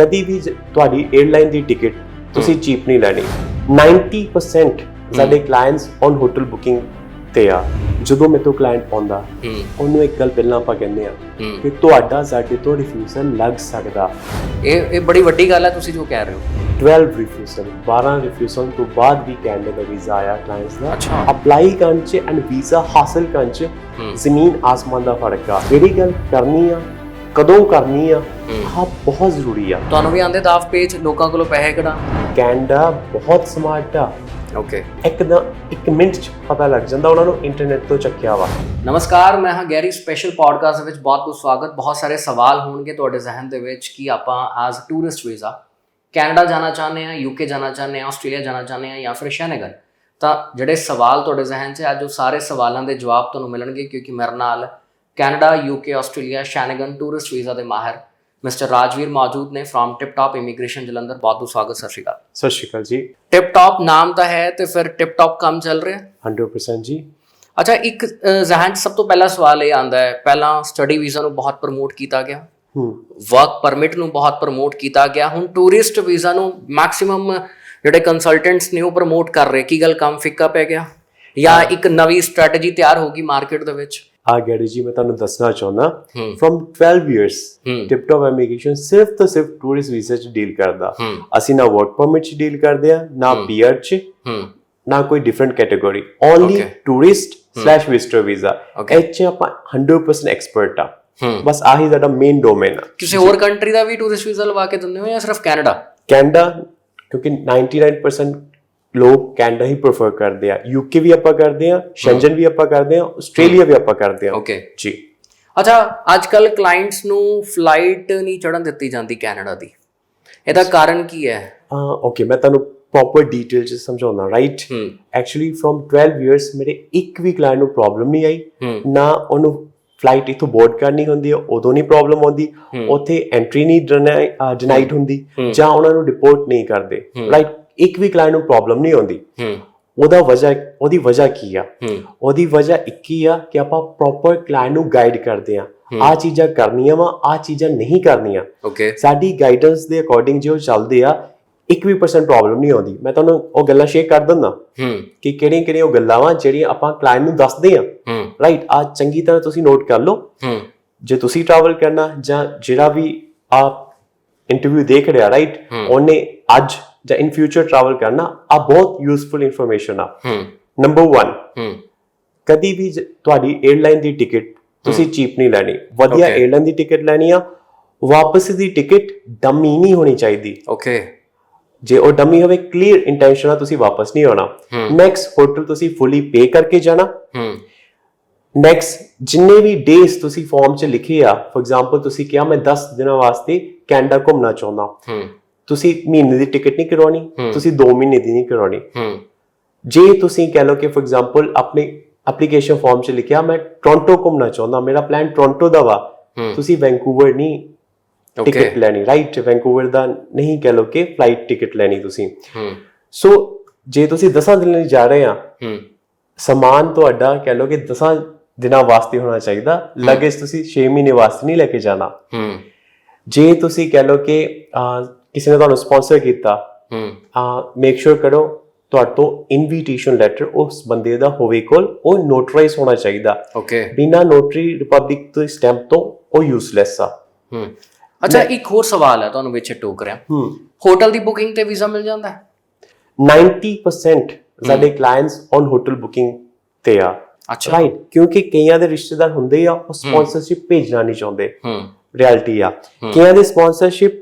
ਕਦੀ ਵੀ ਤੁਹਾਡੀ 에ਅਰਲਾਈਨ ਦੀ ਟਿਕਟ ਤੁਸੀਂ ਚੀਪ ਨਹੀਂ ਲੈਣੀ। 90% ਸਾਡੇ ਕਲਾਇੰਟਸ ਔਨ ਹੋਟਲ ਬੁਕਿੰਗ ਤੇ ਆ। ਜਦੋਂ ਮੇਰੇ ਤੋਂ ਕਲਾਇੰਟ ਆਉਂਦਾ ਉਹਨੂੰ ਇੱਕ ਗੱਲ ਪਹਿਲਾਂ ਆਪਾਂ ਕਹਿੰਦੇ ਆ ਕਿ ਤੁਹਾਡਾ ਸਾਡੇ ਤੋਂ ਰਿਫਿਊਜ਼ਲ ਲੱਗ ਸਕਦਾ। ਇਹ ਇਹ ਬੜੀ ਵੱਡੀ ਗੱਲ ਹੈ ਤੁਸੀਂ ਜੋ ਕਹਿ ਰਹੇ ਹੋ। 12 ਰਿਫਿਊਜ਼ਲ 12 ਰਿਫਿਊਜ਼ਲ ਤੋਂ ਬਾਅਦ ਵੀ ਕੈਨੇਡਾ ਦਾ ਵੀਜ਼ਾ ਆਇਆ ਕਲਾਇੰਟਸ ਦਾ। ਅਪਲਾਈ ਕਰਨ ਚ ਐਂਡ ਵੀਜ਼ਾ ਹਾਸਲ ਕਰਨ ਚ ਜ਼ਮੀਨ ਆਸਮਾਨ ਦਾ ਫ਼ਰਕ ਆ। ਜਿਹੜੀ ਗੱਲ ਕਰਨੀ ਆ ਕਦੋਂ ਕਰਨੀ ਆ? ਹੂੰ। ਬਹੁਤ ਜ਼ਰੂਰੀ ਆ। ਤੁਹਾਨੂੰ ਵੀ ਆਂਦੇ ਦਾਫ ਪੇਜ ਲੋਕਾਂ ਕੋਲੋਂ ਪੈਸੇ ਕਢਾ। ਕੈਨੇਡਾ ਬਹੁਤ ਸਮਾਰਟ ਆ। ਓਕੇ। ਇੱਕ ਨਾ ਇੱਕ ਮਿੰਟ ਚ ਪਤਾ ਲੱਗ ਜਾਂਦਾ ਉਹਨਾਂ ਨੂੰ ਇੰਟਰਨੈਟ ਤੋਂ ਚੱਕਿਆ ਵਾ। ਨਮਸਕਾਰ ਮੈਂ ਹਾਂ ਗੈਰੀ ਸਪੈਸ਼ਲ ਪੋਡਕਾਸਟ ਵਿੱਚ ਬਹੁਤ ਬਹੁਤ ਸਵਾਗਤ। ਬਹੁਤ ਸਾਰੇ ਸਵਾਲ ਹੋਣਗੇ ਤੁਹਾਡੇ ਜ਼ਿਹਨ ਦੇ ਵਿੱਚ ਕਿ ਆਪਾਂ ਐਜ਼ ਟੂਰਿਸਟ ਵੀਜ਼ਾ ਕੈਨੇਡਾ ਜਾਣਾ ਚਾਹੁੰਦੇ ਆ ਯੂਕੇ ਜਾਣਾ ਚਾਹੁੰਦੇ ਆ ਆਸਟ੍ਰੇਲੀਆ ਜਾਣਾ ਚਾਹੁੰਦੇ ਆ ਜਾਂ ਫਿਰ ਸ਼ੈਨਗਨ ਤਾਂ ਜਿਹੜੇ ਸਵਾਲ ਤੁਹਾਡੇ ਜ਼ਿਹਨ 'ਚ ਅੱਜ ਉਹ ਸਾਰੇ ਸਵਾਲਾਂ ਦੇ ਜਵਾਬ ਤੁਹਾਨੂੰ ਮਿਲਣਗੇ ਕਿਉਂਕਿ ਮੇਰੇ ਨਾਲ Canada UK Australia Schengen tourist visa ਦੇ ਮਾਹਿਰ ਮਿਸਟਰ ਰਾਜਵੀਰ ਮੌਜੂਦ ਨੇ firm Tip Top Immigration Jalandhar. ਬਹੁਤ ਬਹੁਤ ਸਵਾਗਤ ਸਤਿ ਸ਼੍ਰੀ ਅਕਾਲ। ਸਤਿ ਸ਼੍ਰੀ ਅਕਾਲ ਜੀ। ਟਿਪ ਟਾਪ ਨਾਮ ਤਾਂ ਹੈ ਤੇ ਫਿਰ ਟਿਪ ਟਾਪ ਕੰਮ ਚੱਲ ਰਿਹਾ? 100% ਜੀ। ਅੱਛਾ ਇੱਕ ਜ਼ਿਹਨ ਸਭ ਤੋਂ ਪਹਿਲਾ ਸਵਾਲ ਇਹ ਆਂਦਾ ਹੈ। ਪਹਿਲਾਂ ਸਟੱਡੀ ਵੀਜ਼ਾ ਨੂੰ ਬਹੁਤ ਪ੍ਰਮੋਟ ਕੀਤਾ ਗਿਆ। ਹੂੰ। ਵਰਕ ਪਰਮਿਟ ਨੂੰ ਬਹੁਤ ਪ੍ਰਮੋਟ ਕੀਤਾ ਗਿਆ। ਹੁਣ ਟੂਰਿਸਟ ਵੀਜ਼ਾ ਨੂੰ ਮੈਕਸਿਮਮ ਜਿਹੜੇ ਕੰਸਲਟੈਂਟਸ ਨੇ ਉਹ ਪ੍ਰਮੋਟ ਕਰ ਰਹੇ। ਕੀ ਗੱਲ ਕੰਮ ਫਿੱਕਾ ਪੈ ਗਿਆ? ਜਾਂ ਇੱਕ ਨਵੀਂ ਸਟ੍ਰੈਟਜੀ ਤਿਆਰ ਹੋਗੀ ਮਾਰਕੀਟ ਦੇ ਵਿੱਚ? ਆ ਗੈਰੀ ਜੀ ਮੈਂ ਤੁਹਾਨੂੰ ਦੱਸਣਾ ਚਾਹੁੰਦਾ ਫਰਮ 12 ਇਅਰਸ ਹੂੰ। ਟਿਪਟੌਪ ਇਮੀਗ੍ਰੇਸ਼ਨ ਸਿਰਫ ਤੇ ਸਿਰਫ ਟੂਰਿਸਟ ਵੀਜ਼ਾ ਚ ਡੀਲ ਕਰਦਾ। ਅਸੀਂ ਨਾ ਵਰਕ ਪਰਮਿਟ ਚ ਡੀਲ ਕਰਦੇ ਆ ਨਾ ਪੀਆਰ ਚ ਨਾ ਕੋਈ different category only. Tourist slash visitor visa. ਇਹ ਚ ਆਪਾਂ 100% ਐਕਸਪਰਟ ਆ ਬਸ ਆਹੀ ਸਾਡਾ ਮੇਨ ਡੋਮੇਨ ਆ। ਕਿਸੇ ਹੋਰ ਕੰਟਰੀ ਦਾ ਵੀ ਟੂਰਿਸਟ ਵੀਜ਼ਾ ਲਵਾ ਕੇ ਦਿੰਦੇ ਹੋ ਜਾਂ ਸਿਰਫ ਕੈਨੇਡਾ ਕੈਨੇਡਾ ਕਿਉਂਕਿ 99% ਲੋਕ ਕੈਨੇਡਾ ਹੀ ਪ੍ਰੇਫਰ ਕਰਦੇ ਆ ਯੂਕੇ ਵੀ ਆਪਾਂ ਕਰਦੇ ਆ ਸ਼ੈਂਜਨ ਵੀ ਆਪਾਂ ਕਰਦੇ ਆ ਆਸਟ੍ਰੇਲੀਆ ਵੀ ਆਪਾਂ ਕਰਦੇ ਆ। ਓਕੇ ਜੀ। ਅੱਛਾ ਅੱਜ ਕੱਲ ਕਲਾਇੰਟਸ ਨੂੰ ਫਲਾਈਟ ਨਹੀਂ ਚੜਨ ਦਿੱਤੀ ਜਾਂਦੀ ਕੈਨੇਡਾ ਦੀ। ਇਹਦਾ ਕਾਰਨ ਕੀ ਹੈ? ਓਕੇ ਮੈਂ ਤੁਹਾਨੂੰ ਪ੍ਰੋਪਰ ਡਿਟੇਲ ਚ ਸਮਝਾਉਣਾ ਰਾਈਟ ਐਕਚੁਅਲੀ ਫਰਮ 12 ਇਅਰਸ ਮੇਰੇ ਇੱਕ ਵੀ ਕਲਾਇੰਟ ਨੂੰ ਪ੍ਰੋਬਲਮ ਨਹੀਂ ਆਈ। ਨਾ ਉਹਨੂੰ ਫਲਾਈਟ ਇਥੋਂ ਬੋਰਡ ਕਰਨੀ ਹੁੰਦੀ ਹੈ ਉਦੋਂ ਨਹੀਂ ਪ੍ਰੋਬਲਮ ਆਉਂਦੀ। ਉੱਥੇ ਐਂਟਰੀ ਨਹੀਂ ਡਿਨਾਈਡ ਹੁੰਦੀ। ਜਾਂ ਉਹਨਾਂ ਨੂੰ ਰਿਪੋਰਟ ਨਹੀਂ ਕਰਦੇ। ਰਾਈਟ ਇੱਕ ਵੀ ਕਲਾਇੰਟ ਨੂੰ ਪ੍ਰੋਬਲਮ ਨਹੀਂ ਆਉਂਦੀ। ਹੂੰ। ਉਹਦਾ ਵਜ੍ਹਾ ਉਹਦੀ ਵਜ੍ਹਾ ਕੀ ਆ? ਹੂੰ। ਉਹਦੀ ਵਜ੍ਹਾ ਇੱਕ ਹੀ ਆ ਕਿ ਆਪਾਂ ਪ੍ਰੋਪਰ ਕਲਾਇੰਟ ਨੂੰ ਗਾਈਡ ਕਰਦੇ ਆ। ਆ ਚੀਜ਼ਾਂ ਕਰਨੀਆਂ ਵਾ ਆ ਚੀਜ਼ਾਂ ਨਹੀਂ ਕਰਨੀਆਂ। ਓਕੇ ਸਾਡੀ ਗਾਈਡੈਂਸ ਦੇ ਅਕੋਰਡਿੰਗ ਜੋ ਚੱਲਦੇ ਆ ਇੱਕ ਵੀ ਪਰਸੈਂਟ ਪ੍ਰੋਬਲਮ ਨਹੀਂ ਆਉਂਦੀ। ਮੈਂ ਤੁਹਾਨੂੰ ਉਹ ਗੱਲਾਂ ਸ਼ੇਅਰ ਕਰ ਦਿੰਦਾ। ਹੂੰ। ਕਿ ਕਿਹੜੀਆਂ ਕਿਹੜੀਆਂ ਉਹ ਗੱਲਾਂ ਵਾ ਜਿਹੜੀਆਂ ਆਪਾਂ ਕਲਾਇੰਟ ਨੂੰ ਦੱਸਦੇ ਆ। ਹੂੰ। ਰਾਈਟ ਆ ਚੰਗੀ ਤਰ੍ਹਾਂ ਤੁਸੀਂ ਨੋਟ ਕਰ ਲਓ। ਹੂੰ। ਜੇ ਤੁਸੀਂ ਟਰੈਵਲ ਕਰਨਾ ਜਾਂ ਜਿਹੜਾ ਵੀ ਆ ਇੰਟਰਵਿਊ ਦੇਖ ਰਿਹਾ ਰਾਈਟ। ਉਹਨੇ ਅੱਜ ਜਾਂ ਇਨ ਫਿਊਚਰ ਟਰੈਵਲ ਕਰਨਾ ਆ ਬਹੁਤ ਯੂਸਫੁਲ ਇਨਫੋਰਮੇਸ਼ਨ ਆ। ਹੂੰ। ਨੰਬਰ 1 ਹੂੰ। ਕਦੀ ਵੀ ਤੁਹਾਡੀ 에ਅਰਲਾਈਨ ਦੀ ਟਿਕਟ ਤੁਸੀਂ ਚੀਪ ਨਹੀਂ ਲੈਣੀ। ਵਧੀਆ. 에ਅਰਲਾਈਨ ਦੀ ਟਿਕਟ ਲੈਣੀ ਆ ਵਾਪਸ ਦੀ ਟਿਕਟ ਡਮੀ ਨਹੀਂ ਹੋਣੀ ਚਾਹੀਦੀ। ਓਕੇ ਜੇ ਉਹ ਡਮੀ ਹੋਵੇ ਕਲੀਅਰ ਇੰਟੈਂਸ਼ਨ ਨਾਲ ਤੁਸੀਂ ਵਾਪਸ ਨਹੀਂ ਆਉਣਾ। ਨੈਕਸਟ ਹੋਟਲ ਤੁਸੀਂ ਫੁੱਲੀ ਪੇ ਕਰਕੇ ਜਾਣਾ। ਹੂੰ। ਨੈਕਸਟ ਜਿੰਨੇ ਵੀ ਡੇਸ ਤੁਸੀਂ ਫਾਰਮ 'ਚ ਲਿਖੇ ਆ ਫੋਰ ਐਗਜ਼ਾਮਪਲ ਤੁਸੀਂ ਕਿਹਾ ਮੈਂ 10 ਦਿਨਾਂ ਵਾਸਤੇ ਕੈਨੇਡਾ ਘੁੰਮਣਾ ਚਾਹੁੰਦਾ। ਹੂੰ। ਤੁਸੀਂ ਮਹੀਨੇ ਦੀ ਟਿਕਟ ਨਹੀਂ ਕਰਵਾਉਣੀ ਹੂੰ। ਤੁਸੀਂ 2 ਮਹੀਨੇ ਦੀ ਨਹੀਂ ਕਰਵਾਉਣੀ ਹੂੰ। ਜੇ ਤੁਸੀਂ ਕਹਿ ਲਓ ਕਿ ਫੋਰ ਐਗਜ਼ਾਮਪਲ ਆਪਣੀ ਐਪਲੀਕੇਸ਼ਨ ਫਾਰਮ 'ਚ ਲਿਖਿਆ ਮੈਂ ਟੋਰਾਂਟੋ ਘੁੰਮਣਾ ਚਾਹੁੰਦਾ ਮੇਰਾ ਪਲਾਨ ਟੋਰਾਂਟੋ ਦਾ ਵਾ ਤੁਸੀਂ ਵੈਂਕੂਵਰ ਨਹੀਂ ਟਿਕਟ ਲੈਣੀ ਰਾਈਟ ਵੈਂਕੂਵਰ ਦਾ ਨਹੀਂ ਕਹਿ ਲਓ ਕਿ ਫਲਾਈਟ ਟਿਕਟ ਲੈਣੀ ਤੁਸੀਂ। ਸੋ ਜੇ ਤੁਸੀਂ 10 ਦਿਨ ਲਈ ਜਾ ਰਹੇ ਆ ਹੂੰ। ਸਮਾਨ ਤੁਹਾਡਾ ਕਹਿ ਲਓ ਕਿ 10 ਦਿਨਾਂ ਵਾਸਤੇ ਹੋਣਾ ਚਾਹੀਦਾ ਲਗੇਜ ਤੁਸੀਂ 6 ਮਹੀਨੇ ਵਾਸਤੇ ਨਹੀਂ ਲੈ ਕੇ ਜਾਣਾ। ਜੇ ਤੁਸੀਂ ਕਹਿ ਲਓ ਕਿ ਕਿਸੇ ਨੇ ਤੁਹਾਨੂੰ ਸਪਾਂਸਰ ਕੀਤਾ ਹੂੰ। ਮੇਕ ਸ਼ੋਰ ਕਰੋ ਤੁਹਾਡੇ ਤੋਂ ਇਨਵੀਟੇਸ਼ਨ ਲੈਟਰ ਉਸ ਬੰਦੇ ਦਾ ਹੋਵੇ ਕੋਲ ਉਹ ਨੋਟਰਾਈਜ਼ ਹੋਣਾ ਚਾਹੀਦਾ। ਓਕੇ ਬਿਨਾ ਨੋਟਰੀ ਰਿਪਬਲਿਕ ਤੋਂ ਸਟੈਂਪ ਤੋਂ ਉਹ ਯੂਸਲੈਸ ਆ। ਹੂੰ। ਅੱਛਾ ਇੱਕ ਹੋਰ ਸਵਾਲ ਹੈ ਤੁਹਾਨੂੰ ਵਿੱਚ ਟੋਕ ਰਿਹਾ। ਹੂੰ। ਹੋਟਲ ਦੀ ਬੁਕਿੰਗ ਤੇ ਵੀਜ਼ਾ ਮਿਲ ਜਾਂਦਾ? ਹੈ 90% ਸਾਡੇ ਕਲਾਇੰਟਸ ਔਨ ਹੋਟਲ ਬੁਕਿੰਗ ਤੇ ਆ। ਅੱਛਾ। ਰਾਈਟ ਕਿਉਂਕਿ ਕਈਆਂ ਦੇ ਰਿਸ਼ਤੇਦਾਰ ਹੁੰਦੇ ਆ ਉਹ ਸਪਾਂਸਰਸ਼ਿਪ ਭੇਜਣਾ ਨਹੀਂ ਚਾਹੁੰਦੇ। ਹੂੰ। ਰਿਐਲਿਟੀ ਆ। ਕਈਆਂ ਦੀ ਸਪਾਂਸਰਸ਼ਿਪ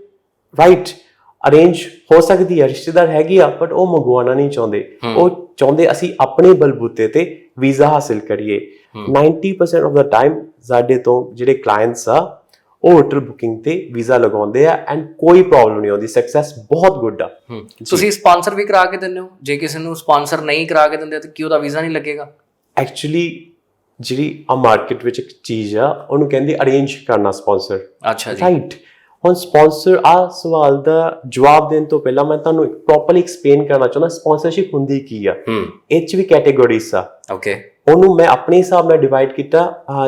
ਰਾਈਟ ਅਰੇਂਜ ਹੋ ਸਕਦੀ ਹੈ ਰਿਸ਼ਤੇਦਾਰ ਹੈਗੀ ਆ ਬਟ ਉਹ ਮੰਗਵਾਉਣਾ ਨਹੀਂ ਚਾਹੁੰਦੇ। ਉਹ ਚਾਹੁੰਦੇ ਅਸੀਂ ਆਪਣੇ ਬਲਬੂਤੇ ਤੇ ਵੀਜ਼ਾ ਹਾਸਿਲ ਕਰੀਏ। 90% ਆਫ ਦਾ ਟਾਈਮ ਸਾਡੇ ਤੋਂ ਜਿਹੜੇ ਕਲਾਇੰਟਸ ਆ ਉਹ ਹੋਟਲ ਬੁਕਿੰਗ ਤੇ ਵੀਜ਼ਾ ਲਗਾਉਂਦੇ ਆ ਐਂਡ ਕੋਈ ਪ੍ਰੋਬਲਮ ਨਹੀਂ ਆਉਂਦੀ ਸਕਸੈਸ ਬਹੁਤ ਗੁੱਡ ਆ। ਤੁਸੀਂ ਸਪਾਂਸਰ ਵੀ ਕਰਾ ਕੇ ਦਿੰਦੇ ਹੋ? ਜੇ ਕਿਸੇ ਨੂੰ ਸਪਾਂਸਰ ਨਹੀਂ ਕਰਾ ਕੇ ਦਿੰਦੇ ਤਾਂ ਕੀ ਉਹਦਾ ਵੀਜ਼ਾ ਨਹੀਂ ਲੱਗੇਗਾ? ਐਕਚੁਅਲੀ ਜਿਹੜੀ ਆ ਮਾਰਕੀਟ ਵਿੱਚ ਇੱਕ ਚੀਜ਼ ਆ ਉਹਨੂੰ ਕਹਿੰਦੇ ਅਰੇਂਜ ਕਰਨਾ ਸਪਾਂਸਰ ਅੱਛਾ ਜੀ। ਰਾਈਟ ਹੁਣ ਸਪਾਂਸਰ ਆ ਸਵਾਲ ਦਾ ਜਵਾਬ ਦੇਣ ਤੋਂ ਪਹਿਲਾਂ ਮੈਂ ਤੁਹਾਨੂੰ ਪ੍ਰੋਪਰਲੀ ਐਕਸਪਲੇਨ ਕਰਨਾ ਚਾਹੁੰਦਾ ਸਪਾਂਸਰਸ਼ਿਪ ਹੁੰਦੀ ਕੀ ਆ? ਇਹ 'ਚ ਵੀ ਕੈਟਾਗਰੀਜ਼ ਆ। ਓਕੇ ਉਹਨੂੰ ਮੈਂ ਆਪਣੇ ਹਿਸਾਬ ਨਾਲ ਡਿਵਾਈਡ ਕੀਤਾ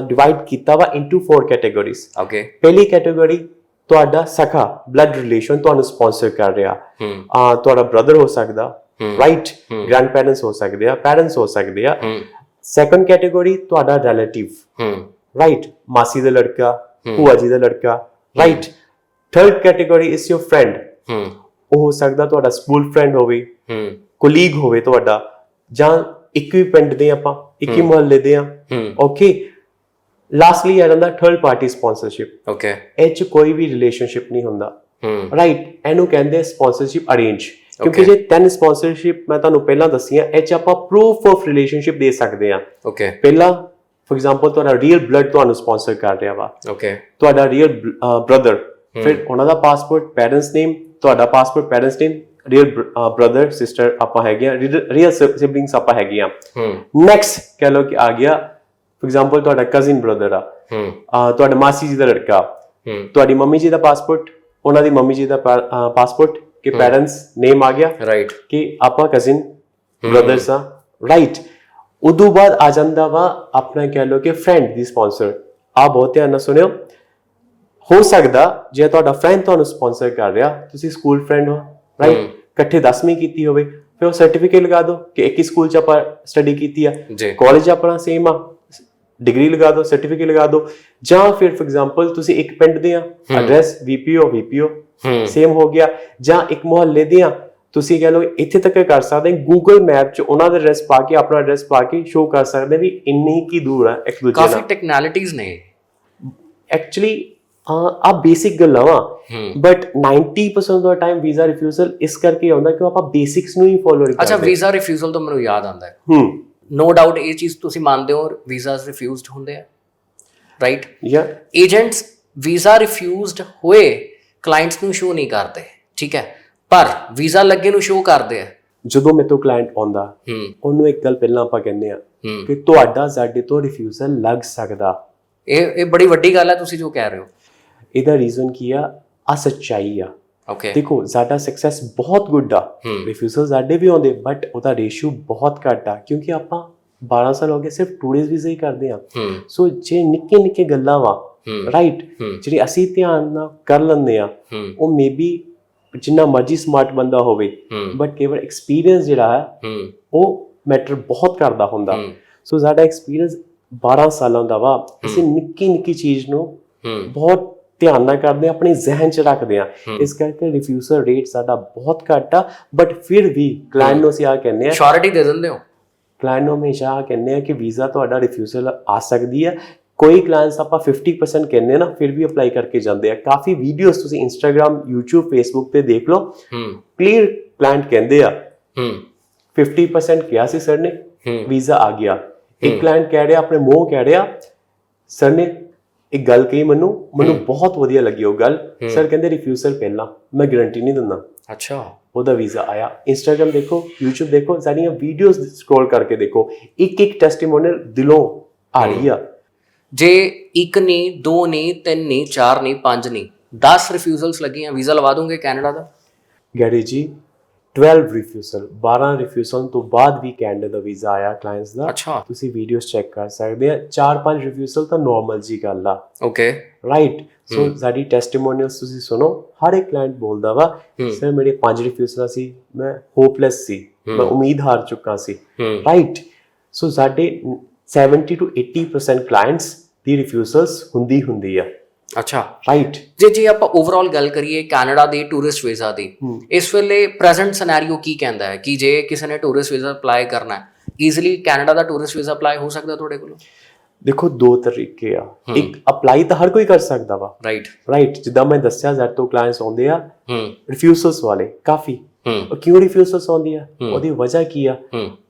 ਡਿਵਾਈਡ ਕੀਤਾ ਵਾ ਇਨਟੂ ਫੋਰ ਕੈਟਾਗਰੀਜ਼ ਓਕੇ ਪਹਿਲੀ ਕੈਟਾਗਰੀ ਤੁਹਾਡਾ ਸਖਾ ਬਲੱਡ ਰਿਲੇਸ਼ਨ ਤੁਹਾਨੂੰ ਸਪਾਂਸਰ ਕਰ ਰਿਹਾ। ਆ ਤੁਹਾਡਾ ਬ੍ਰਦਰ ਹੋ ਸਕਦਾ। ਰਾਈਟ ਗ੍ਰੈਂਡ ਪੈਰੈਂਟਸ ਹੋ ਸਕਦੇ ਆ ਪੈਰੈਂਟਸ ਹੋ ਸਕਦੇ ਆ। ਸੈਕੰਡ ਕੈਟਾਗਰੀ ਤੁਹਾਡਾ ਰਿਲੇਟਿਵ ਰਾਈਟ ਮਾਸੀ ਦਾ ਲੜਕਾ ਭੂਆ ਜੀ ਦਾ ਲੜਕਾ। Right third category is your friend ਹੂੰ। ਉਹ ਹੋ ਸਕਦਾ ਤੁਹਾਡਾ ਸਕੂਲ ਫਰੈਂਡ ਹੋਵੇ ਹੂੰ। ਕੋਲੀਗ ਹੋਵੇ ਤੁਹਾਡਾ ਜਾਂ ਇੱਕ ਹੀ ਪਿੰਡ ਦੇ ਆਪਾਂ ਇੱਕ ਹੀ ਮੁਹੱਲੇ ਦੇ ਆ। ਹੂੰ। ਓਕੇ ਲਾਸਟਲੀ ਆ ਜਾਂਦਾ ਥਰਡ ਪਾਰਟੀ ਸਪਾਂਸਰਸ਼ਿਪ ਓਕੇ ਇਹ ਚ ਕੋਈ ਵੀ ਰਿਲੇਸ਼ਨਸ਼ਿਪ ਨਹੀਂ ਹੁੰਦਾ। ਹੂੰ। ਰਾਈਟ ਇਹਨੂੰ ਕਹਿੰਦੇ ਸਪਾਂਸਰਸ਼ਿਪ ਅਰੇਂਜ ਕਿਉਂਕਿ ਜੇ 10 ਸਪਾਂਸਰਸ਼ਿਪ ਮੈਂ ਤੁਹਾਨੂੰ ਪਹਿਲਾਂ ਦੱਸੀਆਂ ਇਹ ਚ ਆਪਾਂ ਪ੍ਰੂਫ ਆਫ ਰਿਲੇਸ਼ਨਸ਼ਿਪ ਦੇ ਸਕਦੇ ਆ। ਓਕੇ ਪਹਿਲਾ ਫੋਰ ਐਗਜ਼ਾਮਪਲ ਤੁਹਾਡਾ ਰੀਅਲ ਬਲੱਡ ਤੁਹਾਨੂੰ ਸਪਾਂਸਰ ਕਰ ਰਿਹਾ ਵਾ। ਓਕੇ ਤੁਹਾਡਾ ਰੀਅਲ ਬ੍ਰਦਰ ਫਿਰ ਉਹਨਾਂ ਦਾ ਪਾਸਪੋਰਟ ਪੈਰੈਂਟਸ ਨੇਮ ਤੁਹਾਡਾ passport parents name real brother sister ਆਪਾਂ ਹੈਗੇ ਆ ਰੀਅਲ ਸਿਬਲਿੰਗਸ ਆਪਾਂ ਹੈਗੇ ਆ। ਨੈਕਸਟ ਕਹ ਲਓ ਕਿ ਆ ਗਿਆ ਫੋਰ ਐਗਜ਼ਾਮਪਲ ਤੁਹਾਡਾ ਕਜ਼ਨ ਬ੍ਰਦਰ ਆ। ਤੁਹਾਡਾ ਮਾਸੀ ਜੀ ਦਾ ਲੜਕਾ। ਤੁਹਾਡੀ ਮੰਮੀ ਜੀ ਦਾ ਪਾਸਪੋਰਟ ਉਹਨਾਂ ਦੀ ਮੰਮੀ ਜੀ ਦਾ ਪਾਸਪੋਰਟ ਕਿ ਪੈਰੈਂਟਸ ਨੇਮ ਆ ਗਿਆ। ਰਾਈਟ ਕਿ ਆਪਾਂ ਕਜ਼ਨ ਬ੍ਰਦਰਸ ਆ। ਰਾਈਟ ਉਦੋਂ ਬਾਅਦ ਆ ਜਾਂਦਾ ਵਾ ਆਪਣਾ ਕਹਿ ਲਓ ਕਿ ਫਰੈਂਡ ਦੀ ਸਪਾਂਸਰ ਆ ਬਹੁਤ ਧਿਆਨ ਨਾਲ ਸੁਣਿਓ। ਹੋ ਸਕਦਾ ਜੇ ਤੁਹਾਡਾ ਫਰੈਂਡ ਤੁਹਾਨੂੰ ਸਪਾਂਸਰ ਕਰ ਰਿਹਾ ਤੁਸੀਂ ਸਕੂਲ ਫਰੈਂਡ ਹੋ ਰਾਈਟ ਇਕੱਠੇ 10ਵੀਂ ਕੀਤੀ ਹੋਵੇ ਫਿਰ ਉਹ ਸਰਟੀਫਿਕੇਟ ਲਗਾ ਦਿਓ ਕਿ ਇੱਕ ਹੀ ਸਕੂਲ ਚ ਆਪਾਂ ਸਟੱਡੀ ਕੀਤੀ ਆ। ਕਾਲਜ ਆਪਣਾ ਸੇਮ ਆ ਡਿਗਰੀ ਲਗਾ ਦਿਓ ਸਰਟੀਫਿਕੇਟ ਲਗਾ ਦਿਓ। ਜਾਂ ਫਿਰ ਫੋਰ ਐਗਜ਼ਾਮਪਲ ਤੁਸੀਂ ਇੱਕ ਪਿੰਡ ਦੇ ਆ ਐਡਰੈਸ ਵੀਪੀਓ ਵੀਪੀਓ ਸੇਮ ਹੋ ਗਿਆ। ਜਾਂ ਇੱਕ ਮੁਹੱਲੇ ਦੇ ਆ ਤੁਸੀਂ ਕਹ ਲਓ ਇੱਥੇ ਤੱਕ ਕਰ ਸਕਦੇ ਗੂਗਲ ਮੈਪ 'ਚ ਉਹਨਾਂ ਦਾ ਐਡਰੈਸ ਪਾ ਕੇ ਆਪਣਾ ਐਡਰੈਸ ਪਾ ਕੇ ਸ਼ੋ ਕਰ ਸਕਦੇ ਵੀ ਇੰਨੀ ਕੀ ਦੂਰ ਆ ਇੱਕ ਦੂਜੇ ਕਾਫੀ ਨਾਲ। ਟੈਕਨੋਲੋਜੀਜ਼ ਨੇ। ਐਕਚੁਅਲੀ ਆ ਬੇਸਿਕ ਗੱਲਾਂ ਵਾ। ਹੂੰ। ਬਟ 90% ਦਾ ਟਾਈਮ ਵੀਜ਼ਾ ਰਿਫਿਊਜ਼ਲ ਇਸ ਕਰਕੇ ਆਉਂਦਾ ਕਿ ਆਪਾਂ ਬੇਸਿਕਸ ਨੂੰ ਹੀ ਫੋਲੋ ਨਹੀਂ ਅੱਛਾ ਕਰਦੇ। ਵੀਜ਼ਾ ਰਿਫਿਊਜ਼ਲ ਤੋਂ ਮੈਨੂੰ ਯਾਦ ਆਉਂਦਾ ਹੈ। ਹੂੰ। ਨੋ ਡਾਊਟ ਇਹ ਚੀਜ਼ ਤੁਸੀਂ ਮੰਨਦੇ ਹੋ ਵੀਜ਼ਾਸ ਰਿਫਿਊਜ਼ਡ ਹੁੰਦੇ ਆ। ਰਾਈਟ ਯਾ ਏਜੰਟਸ ਵੀਜ਼ਾ ਰਿਫਿਊਜ਼ਡ ਹੋਏ ਕਲਾਇੰਟਸ ਨੂੰ ਸ਼ੋ ਨਹੀਂ ਕਰਦੇ। ਠੀਕ ਹੈ? ਪਰ ਵੀਜ਼ਾ ਲੱਗੇ ਨੂੰ ਸ਼ੋ ਕਰਦੇ ਆ। ਜਦੋਂ ਮੇਰੇ ਤੋਂ ਕਲਾਇੰਟ ਆਉਂਦਾ ਹੂੰ। ਉਹਨੂੰ ਇੱਕ ਗੱਲ ਪਹਿਲਾਂ ਆਪਾਂ ਕਹਿੰਦੇ ਆ ਹੂੰ। ਕਿ ਤੁਹਾਡਾ ਸਾਡੇ ਤੋਂ ਰਿਫਿਊਜ਼ਲ ਲੱਗ ਸਕਦਾ। ਇਹ ਇਹ ਬੜੀ ਵੱਡੀ ਗੱਲ ਹੈ ਤੁਸੀਂ ਜੋ ਕਹਿ ਰਹੇ ਹੋ। ਇਹਦਾ ਰੀਜ਼ਨ ਕੀ ਆ? ਆ ਸੱਚਾਈ ਆ। ਓਕੇ ਦੇਖੋ ਸਾਡਾ ਸਕਸੈਸ ਬਹੁਤ ਗੁੱਡ ਆ। ਰਿਫਿਊਜ਼ਲ ਸਾਡੇ ਵੀ ਆਉਂਦੇ ਬਟ ਉਹਦਾ ਰੇਸ਼ੀਓ ਬਹੁਤ ਘੱਟ ਆ ਕਿਉਂਕਿ ਆਪਾਂ 12 ਸਾਲ ਹੋ ਗਏ ਸਿਰਫ ਟੂਰਿਸਟ ਵੀਜ਼ਾ ਹੀ ਕਰਦੇ ਆ। ਸੋ ਜੇ ਨਿੱਕੇ ਨਿੱਕੇ ਗੱਲਾਂ ਵਾ ਰਾਈਟ ਜਿਹੜੀ ਅਸੀਂ ਧਿਆਨ ਨਾਲ ਕਰ ਲੈਂਦੇ ਆ ਉਹ ਮੇਬੀ ਜਿੰਨਾ ਮਰਜ਼ੀ ਸਮਾਰਟ ਬੰਦਾ ਹੋਵੇ ਬਟ ਕੇਵਲ ਐਕਸਪੀਰੀਅੰਸ ਜਿਹੜਾ ਹੈ ਉਹ ਮੈਟਰ ਬਹੁਤ ਕਰਦਾ ਹੁੰਦਾ। ਸੋ ਸਾਡਾ ਐਕਸਪੀਰੀਅੰਸ 12 ਸਾਲਾਂ ਦਾ ਵਾ। ਅਸੀਂ ਨਿੱਕੀ ਨਿੱਕੀ ਚੀਜ਼ ਨੂੰ ਬਹੁਤ ਧਿਆਨ ਨਾਲ ਕਰਦੇ ਆ ਆਪਣੇ ਜ਼ਿਹਨ 'ਚ ਰੱਖਦੇ ਆ ਹਮ। ਇਸ ਕਰਕੇ ਰਿਫਿਊਜ਼ਲ ਰੇਟ ਸਾਡਾ ਬਹੁਤ ਘੱਟ ਆ ਬਟ ਫਿਰ ਵੀ ਕਲਾਇੰਟ ਨੂੰ ਅਸੀਂ ਆ ਕਹਿੰਦੇ ਆ ਸ਼ੋਰਿਟੀ ਦੇ ਦਿੰਦੇ ਹੋ? ਕਲਾਇੰਟ ਨੂੰ ਹਮੇਸ਼ਾ ਆਹ ਕਹਿੰਦੇ ਆ ਕਿ ਵੀਜ਼ਾ ਤੁਹਾਡਾ ਰਿਫਿਊਜ਼ਲ ਆ ਸਕਦੀ ਆ ਕੋਈ ਕਲਾਇੰਟਸ ਆਪਾਂ 50% ਕਹਿੰਦੇ ਆ ਨਾ ਫਿਰ ਵੀ ਅਪਲਾਈ ਕਰਕੇ ਜਾਂਦੇ ਆ। ਕਾਫੀ ਵੀਡੀਓਜ਼ ਤੁਸੀਂ ਇੰਸਟਾਗ੍ਰam YouTube Facebook ਤੇ ਦੇਖ ਲਓ। ਹੂੰ। ਕਲੀਅਰ ਕਲਾਇੰਟ ਕਹਿੰਦੇ ਆ। ਹੂੰ। 50% ਕਿਹਾ ਸੀ ਸਰ ਨੇ ਹੂੰ। ਵੀਜ਼ਾ ਆ ਗਿਆ। ਇੱਕ ਕਲਾਇੰਟ ਕਹਿ ਰਿਹਾ ਆਪਣੇ ਮੂੰਹ ਕਹਿ ਰਿਹਾ ਸਰ ਨੇ ਇੱਕ ਗੱਲ ਕਹੀ ਮੈਨੂੰ ਮੈਨੂੰ ਬਹੁਤ ਵਧੀਆ ਲੱਗੀ ਉਹ ਗੱਲ। ਸਰ ਕਹਿੰਦੇ ਰਿਫਿਊਜ਼ਲ ਪਹਿਲਾਂ ਮੈਂ ਗਾਰੰਟੀ ਨਹੀਂ ਦਿੰਦਾ। ਅੱਛਾ। ਉਹਦਾ ਵੀਜ਼ਾ ਆਇਆ। ਇੰਸਟਾਗ੍ਰam ਦੇਖੋ YouTube ਦੇਖੋ ਸਾਡੀਆਂ ਵੀਡੀਓਜ਼ ਸਕਰੋਲ ਕਰਕੇ ਦੇਖੋ। ਇੱਕ ਇੱਕ ਟੈਸਟੀਮੋਨੀਅਲ ਦਿਲੋਂ ਆ ਰਹੀ ਆ। ਜੇ ਇੱਕ ਨਹੀਂ ਦੋ ਨਹੀਂ ਤਿੰਨ ਨਹੀਂ ਚਾਰ ਨਹੀਂ ਪੰਜ ਨਹੀਂ 10 ਰਿਫਿਊਜ਼ਲਸ ਲੱਗੀਆਂ ਵੀਜ਼ਾ ਲਵਾ ਦੋਗੇ ਕੈਨੇਡਾ ਦਾ? ਗੈਰੀ ਜੀ 12 ਰਿਫਿਊਜ਼ਲ 12 ਰਿਫਿਊਜ਼ਲ ਤੋਂ ਬਾਅਦ ਵੀ ਕੈਨੇਡਾ ਦਾ ਵੀਜ਼ਾ ਆਇਆ ਕਲਾਇੰਟਸ ਦਾ। ਅੱਛਾ। ਤੁਸੀਂ ਵੀਡੀਓਜ਼ ਚੈੱਕ ਕਰ ਸਕਦੇ ਆ। 4-5 ਰਿਫਿਊਜ਼ਲ ਤਾਂ ਨਾਰਮਲ ਜੀ ਗੱਲ ਆ। ਓਕੇ ਰਾਈਟ ਸੋ ਸਾਡੀ ਟੈਸਟੀਮੋਨੀਅਲਸ ਤੁਸੀਂ ਸੁਣੋ ਹਰ ਇੱਕ ਕਲਾਇੰਟ ਬੋਲਦਾ ਵਾ। ਸਰ ਮੇਰੇ ਪੰਜ ਰਿਫਿਊਜ਼ਲ ਸੀ ਮੈਂ ਹੋਪਲੈਸ ਸੀ ਮੈਂ ਉਮੀਦ ਹਾਰ ਚੁੱਕਾ ਸੀ। ਰਾਈਟ ਸੋ ਸਾਡੇ 70 to 80% ਕਲਾਇੰਟਸ ਦੀ ਰਿਫਿਊਜ਼ਲਸ ਹੁੰਦੀ ਹੁੰਦੀ ਆ। ਅੱਛਾ। ਰਾਈਟ ਜੇ ਜੇ ਆਪਾਂ ਓਵਰਆਲ ਗੱਲ ਕਰੀਏ ਕੈਨੇਡਾ ਦੇ ਟੂਰਿਸਟ ਵੀਜ਼ਾ ਦੀ ਇਸ ਵੇਲੇ ਪ੍ਰੈਜ਼ੈਂਟ ਸਿਨੈਰੀਓ ਕੀ ਕਹਿੰਦਾ ਹੈ? ਕਿ ਜੇ ਕਿਸੇ ਨੇ ਟੂਰਿਸਟ ਵੀਜ਼ਾ ਅਪਲਾਈ ਕਰਨਾ ਹੈ ਈਜ਼ੀਲੀ ਕੈਨੇਡਾ ਦਾ ਟੂਰਿਸਟ ਵੀਜ਼ਾ ਅਪਲਾਈ ਹੋ ਸਕਦਾ ਤੁਹਾਡੇ ਕੋਲੋਂ? ਦੇਖੋ ਦੋ ਤਰੀਕੇ ਆ। ਇੱਕ ਅਪਲਾਈ ਤਾਂ ਹਰ ਕੋਈ ਕਰ ਸਕਦਾ ਵਾ। ਰਾਈਟ ਰਾਈਟ ਜਿੱਦਾਂ ਮੈਂ ਦੱਸਿਆ ਜ਼ਰ ਤੋਂ ਕਲਾਇੰਟਸ ਆਉਂਦੇ ਆ ਹੂੰ। ਰਿਫਿਊਜ਼ਲਸ ਵਾਲੇ ਕਾਫੀ। ਹੂੰ। ਉਹ ਕਿਉਂ ਰਿਫਿਊਜ਼ਲਸ ਆਉਂਦੀ ਆ? ਉਹਦੀ ਵਜ੍ਹਾ ਕੀ ਆ?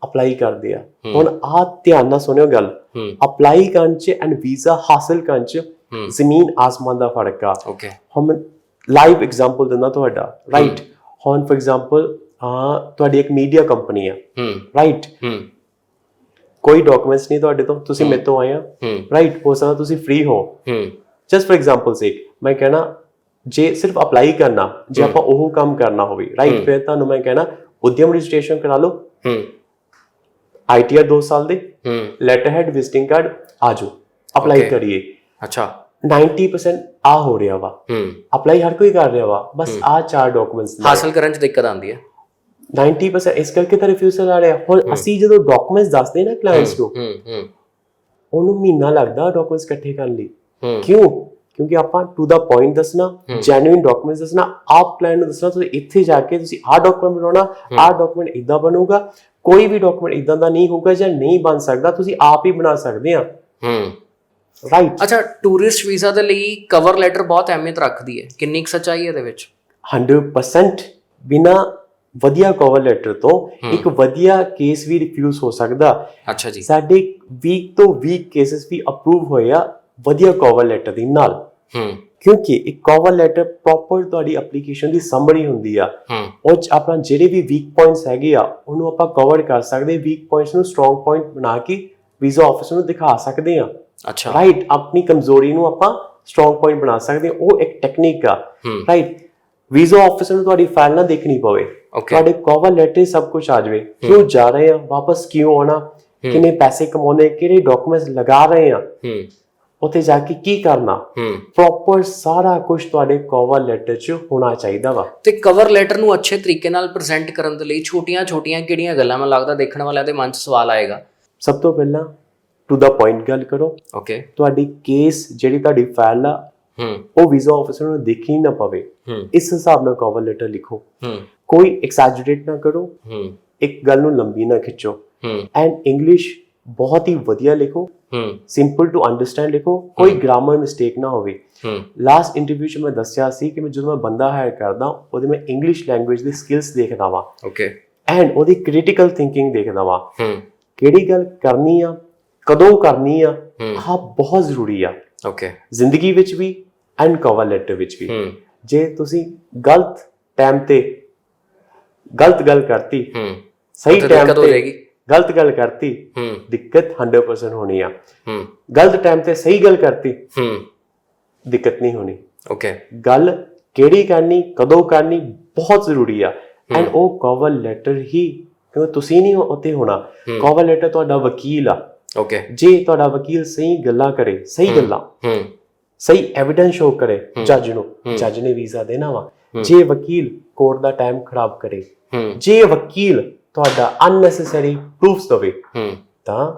ਅਪਲਾਈ ਕਰਦੇ ਆ। ਹੁਣ ਆ ਧਿਆਨ ਨਾਲ ਸੁਣਿਓ ਗੱਲ। ਅਪਲਾਈ ਕਰਨ ਚ ਐਂਡ ਵੀਜ਼ਾ ਹਾਸਲ ਕਰਨ ਚ ਜ਼ਮੀਨ ਆਸਮਾਨ ਦਾ ਫ਼ਰਕ ਆ। ਓਕੇ ਹੁਣ ਲਾਈਵ ਐਗਜ਼ਾਮਪਲ ਦਿੰਦਾ ਤੁਹਾਡਾ। ਰਾਈਟ ਹੁਣ ਫॉर ਐਗਜ਼ਾਮਪਲ ਤੁਹਾਡੀ ਇੱਕ ਮੀਡੀਆ ਕੰਪਨੀ ਆ। ਰਾਈਟ ਕੋਈ ਡਾਕੂਮੈਂਟਸ ਨਹੀਂ ਤੁਹਾਡੇ ਤੋਂ ਤੁਸੀਂ ਮੇਰੇ ਤੋਂ ਆਏ ਆ। ਰਾਈਟ ਹੋ ਸਕਦਾ ਤੁਸੀਂ ਫ੍ਰੀ ਹੋ। ਜਸਟ ਫॉर ਐਗਜ਼ਾਮਪਲ ਸੇਕ ਮੈਂ ਕਹਿਣਾ ਜੇ ਸਿਰਫ ਅਪਲਾਈ ਕਰਨਾ ਜੇ ਆਪਾਂ ਉਹ ਕੰਮ ਕਰਨਾ ਹੋਵੇ। ਰਾਈਟ ਫਿਰ ਤੁਹਾਨੂੰ ਮੈਂ ਕਹਿਣਾ ਉਦਯਮ ਰਜਿਸਟ੍ਰੇਸ਼ਨ ਕਰਾ ਲਓ। ਹੂੰ। ਆਈਟੀਆਰ 2 ਸਾਲ ਦੇ। ਹੂੰ। ਲੈਟਰ ਹੈਡ ਵਿਜ਼ਿਟਿੰਗ ਕਾਰਡ ਆਜੋ ਅਪਲਾਈ. ਕਰੀਏ। ਅੱਛਾ। 90% ਆ ਹੋ ਰਿਹਾ ਵਾ। ਹੂੰ। ਅਪਲਾਈ ਹਰ ਕੋਈ ਕਰ ਰਿਹਾ ਵਾ। ਬਸ ਆ ਚਾਰ ਡਾਕੂਮੈਂਟਸ ਹਾਸਲ ਕਰਨ 'ਚ ਦਿੱਕਤ ਆਉਂਦੀ ਹੈ। 90% ਇਸ ਕਰਕੇ ਤਾਂ ਰਿਫਿਊਜ਼ਲ ਆ ਰਿਹਾ। ਹੁਣ ਅਸੀਂ ਜਦੋਂ ਡਾਕੂਮੈਂਟਸ ਦੱਸਦੇ ਨਾ ਕਲਾਇੰਟਸ ਨੂੰ ਹੂੰ ਹੂੰ। ਉਹਨੂੰ ਮਹੀਨਾ ਲੱਗਦਾ ਡਾਕੂਮੈਂਟਸ ਇਕੱਠੇ ਕਰਨ ਲਈ। ਕਿਉਂ? ਕਿਉਂਕਿ ਆਪਾਂ ਟੂ ਦਾ ਪੁਆਇੰਟ ਦੱਸਣਾ ਜੈਨੂਇਨ ਡਾਕੂਮੈਂਟਸ ਦੱਸਣਾ ਆਪ ਕਲਾਇੰਟ ਨੂੰ ਦੱਸਣਾ ਤੁਸੀਂ ਇੱਥੇ ਜਾ ਕੇ ਤੁਸੀਂ ਆਹ ਡਾਕੂਮੈਂਟ ਬਣਾਉਣਾ ਆਹ ਡਾਕੂਮੈਂਟ ਇਦਾਂ ਬਣੂਗਾ। ਕੋਈ ਵੀ ਡਾਕੂਮੈਂਟ ਇਦਾਂ ਦਾ ਨਹੀਂ ਹੋਊਗਾ ਜਾਂ ਨਹੀਂ ਬਣ ਸਕਦਾ ਤੁਸੀਂ ਆਪ ਹੀ ਬਣਾ ਸਕਦੇ ਆ। ਹੂੰ। ਰਾਈਟ ਅੱਛਾ ਟੂਰਿਸਟ ਵੀਜ਼ਾ ਦੇ ਲਈ ਕਵਰ ਲੈਟਰ ਬਹੁਤ ਅਹਿਮੀਅਤ ਰੱਖਦੀ ਹੈ। ਕਿੰਨੀ ਕੁ ਸੱਚਾਈ ਹੈ ਇਹਦੇ ਵਿੱਚ? 100% ਬਿਨਾ ਵਧੀਆ ਕਵਰ ਲੈਟਰ ਤੋਂ ਇੱਕ ਵਧੀਆ ਕੇਸ ਵੀ ਰਿਫਿਊਜ਼ ਹੋ ਸਕਦਾ। ਅੱਛਾ ਜੀ। ਸਾਡੇ ਵੀਕ ਤੋਂ ਵੀਕ ਕੇਸਸ ਵੀ ਅਪਰੂਵ ਹੋਏ ਆ ਵਧੀਆ ਕਵਰ ਲੈਟਰ ਦੇ ਨਾਲ। ਹੂੰ। ਕਿਉਂਕਿ ਇੱਕ ਕਵਰ ਲੈਟਰ ਪ੍ਰੋਪਰ ਤੁਹਾਡੀ ਐਪਲੀਕੇਸ਼ਨ ਦੀ ਸਮਰੀ ਹੁੰਦੀ ਆ। ਹੂੰ। ਉਹ 'ਚ ਆਪਣਾ ਜਿਹੜੇ ਵੀ ਵੀਕ ਪੁਆਇੰਟਸ ਹੈਗੇ ਆ ਉਹਨੂੰ ਆਪਾਂ ਕਵਰ ਕਰ ਸਕਦੇ ਵੀਕ ਪੁਆਇੰਟਸ ਨੂੰ ਸਟਰੋਂਗ ਪੁਆਇੰਟ ਬਣਾ ਕੇ ਵੀਜ਼ਾ ਆਫਿਸਰ ਨੂੰ ਦਿਖਾ ਸਕਦੇ ਆ। ਅੱਛਾ। ਰਾਈਟ ਆਪਣੀ ਕਮਜ਼ੋਰੀ ਨੂੰ ਆਪਾਂ ਸਟਰੋਂਗ ਪੁਆਇੰਟ ਬਣਾ ਸਕਦੇ ਹਾਂ। ਉਹ ਇੱਕ ਟੈਕਨੀਕ ਆ। ਰਾਈਟ ਵੀਜ਼ਾ ਆਫਿਸਰ ਨੂੰ ਤੁਹਾਡੀ ਫਾਈਲ ਨਾ ਦੇਖਣੀ ਪਵੇ। ਤੁਹਾਡੇ ਕਵਰ ਲੈਟਰ ਸਭ ਕੁਝ ਆ ਜਾਵੇ। ਕਿਉਂ ਜਾ ਰਹੇ ਆ? ਵਾਪਸ ਕਿਉਂ ਆਉਣਾ? ਕਿੰਨੇ ਪੈਸੇ ਕਮਾਉਣੇ ਕਿਹੜੇ ਡਾਕੂਮੈਂਟਸ ਲਗਾ ਰਹੇ ਆ? ਉੱਥੇ ਜਾ ਕੇ ਕੀ ਕਰਨਾ? ਪ੍ਰੋਪਰ ਸਾਰਾ ਕੁਝ ਤੁਹਾਡੇ ਕਵਰ ਲੈਟਰ 'ਚ ਹੋਣਾ ਚਾਹੀਦਾ ਵਾ। ਤੇ ਕਵਰ ਲੈਟਰ ਨੂੰ ਅੱਛੇ ਤਰੀਕੇ ਨਾਲ ਪ੍ਰੈਜ਼ੈਂਟ ਕਰਨ ਦੇ ਲਈ ਛੋਟੀਆਂ-ਛੋਟੀਆਂ ਕਿਹੜੀਆਂ ਗੱਲਾਂ ਮੈਨੂੰ ਲੱਗਦਾ ਦੇਖਣ ਵਾਲਿਆਂ ਦੇ ਮਨ 'ਚ ਸਵਾਲ ਆਏਗਾ? ਸਭ ਤੋਂ ਪਹਿਲਾਂ ਟੂ ਦਾ ਪੁਆਇੰਟ ਗੱਲ ਕਰੋ। ਓਕੇ ਤੁਹਾਡੀ ਕੇਸ ਜਿਹੜੀ ਤੁਹਾਡੀ ਫਾਈਲ ਆ ਉਹ ਵੀਜ਼ਾ ਆਫਿਸਰ ਨੂੰ ਦੇਖੀ ਨਾ ਪਵੇ। ਇਸ ਹਿਸਾਬ ਨਾਲ ਕਵਰ ਲੈਟਰ ਲਿਖੋ। ਕੋਈ ਐਕਸੈਜਰੇਟ ਨਾ ਕਰੋ। ਇੱਕ ਗੱਲ ਨੂੰ ਲੰਬੀ ਨਾ ਖਿੱਚੋ। ਐਂਡ ਇੰਗਲਿਸ਼ ਬਹੁਤ ਹੀ ਵਧੀਆ ਲਿਖੋ। ਹੂੰ। ਸਿੰਪਲ ਟੂ ਅੰਡਰਸਟੈਂਡ ਲਿਖੋ। ਕੋਈ ਗ੍ਰਾਮਰ ਮਿਸਟੇਕ ਨਾ ਹੋਵੇ। ਹੂੰ। ਲਾਸਟ ਇੰਟਰਵਿਊ 'ਚ ਮੈਂ ਦੱਸਿਆ ਸੀ ਕਿ ਮੈਂ ਜਦੋਂ ਮੈਂ ਬੰਦਾ ਹਾਇਰ ਕਰਦਾ ਉਹਦੇ ਮੈਂ ਇੰਗਲਿਸ਼ ਲੈਂਗੁਏਜ ਦੀ ਸਕਿੱਲਸ ਦੇਖਦਾ ਵਾਂ। ਓਕੇ ਐਂਡ ਉਹਦੀ ਕ੍ਰਿਟੀਕਲ ਥਿੰਕਿੰਗ ਦੇਖਦਾ ਵਾਂ। ਹੂੰ। ਕਿਹੜੀ ਗੱਲ ਕਰਨੀ ਆ? ਕਦੋਂ ਕਰਨੀ ਆ ਹੂੰ। ਬਹੁਤ ਜ਼ਰੂਰੀ ਆ। ਓਕੇ ਜ਼ਿੰਦਗੀ ਵਿੱਚ ਵੀ ਐਂਡ ਕਵਰ ਲੈਟਰ ਵਿੱਚ ਵੀ। ਜੇ ਤੁਸੀਂ ਗਲਤ ਟਾਈਮ ਤੇ ਗਲਤ ਗੱਲ ਕਰਤੀ ਹੂੰ। ਸਹੀ ਟਾਈਮ ਤੇ ਗਲਤ ਗੱਲ ਕਰਤੀ ਦਿੱਕਤ 100% ਹੋਣੀ ਆ। ਗਲਤ ਟਾਈਮ ਤੇ ਸਹੀ ਗੱਲ ਕਰਤੀ ਦਿੱਕਤ ਨਹੀਂ ਹੋਣੀ। ਓਕੇ ਗੱਲ ਕਿਹੜੀ ਕਰਨੀ ਕਦੋਂ ਕਰਨੀ ਬਹੁਤ ਜ਼ਰੂਰੀ ਆ। ਐਂਡ ਉਹ ਕਵਰ ਲੈਟਰ ਹੀ ਕਿਉਂਕਿ ਤੁਸੀਂ ਨਹੀਂ ਉੱਤੇ ਹੋਣਾ। ਕਵਰ ਲੈਟਰ ਤੁਹਾਡਾ ਵਕੀਲ ਆ। ਓਕੇ ਜੇ ਤੁਹਾਡਾ ਵਕੀਲ ਸਹੀ ਗੱਲਾਂ ਕਰੇ ਸਹੀ ਗੱਲਾਂ ਹੂੰ। ਸਹੀ ਐਵੀਡੈਂਸ ਸ਼ੋ ਕਰੇ ਜੱਜ ਨੂੰ ਜੱਜ ਨੇ ਵੀਜ਼ਾ ਦੇਣਾ ਵਾ। ਜੇ ਵਕੀਲ ਕੋਰਟ ਦਾ ਟਾਈਮ ਖਰਾਬ ਕਰੇ ਜੇ ਵਕੀਲ ਤੁਹਾਡਾ ਅਨਨੈਸੈਸਰੀ ਪ੍ਰੂਫਸ ਦਵੇ ਤਾਂ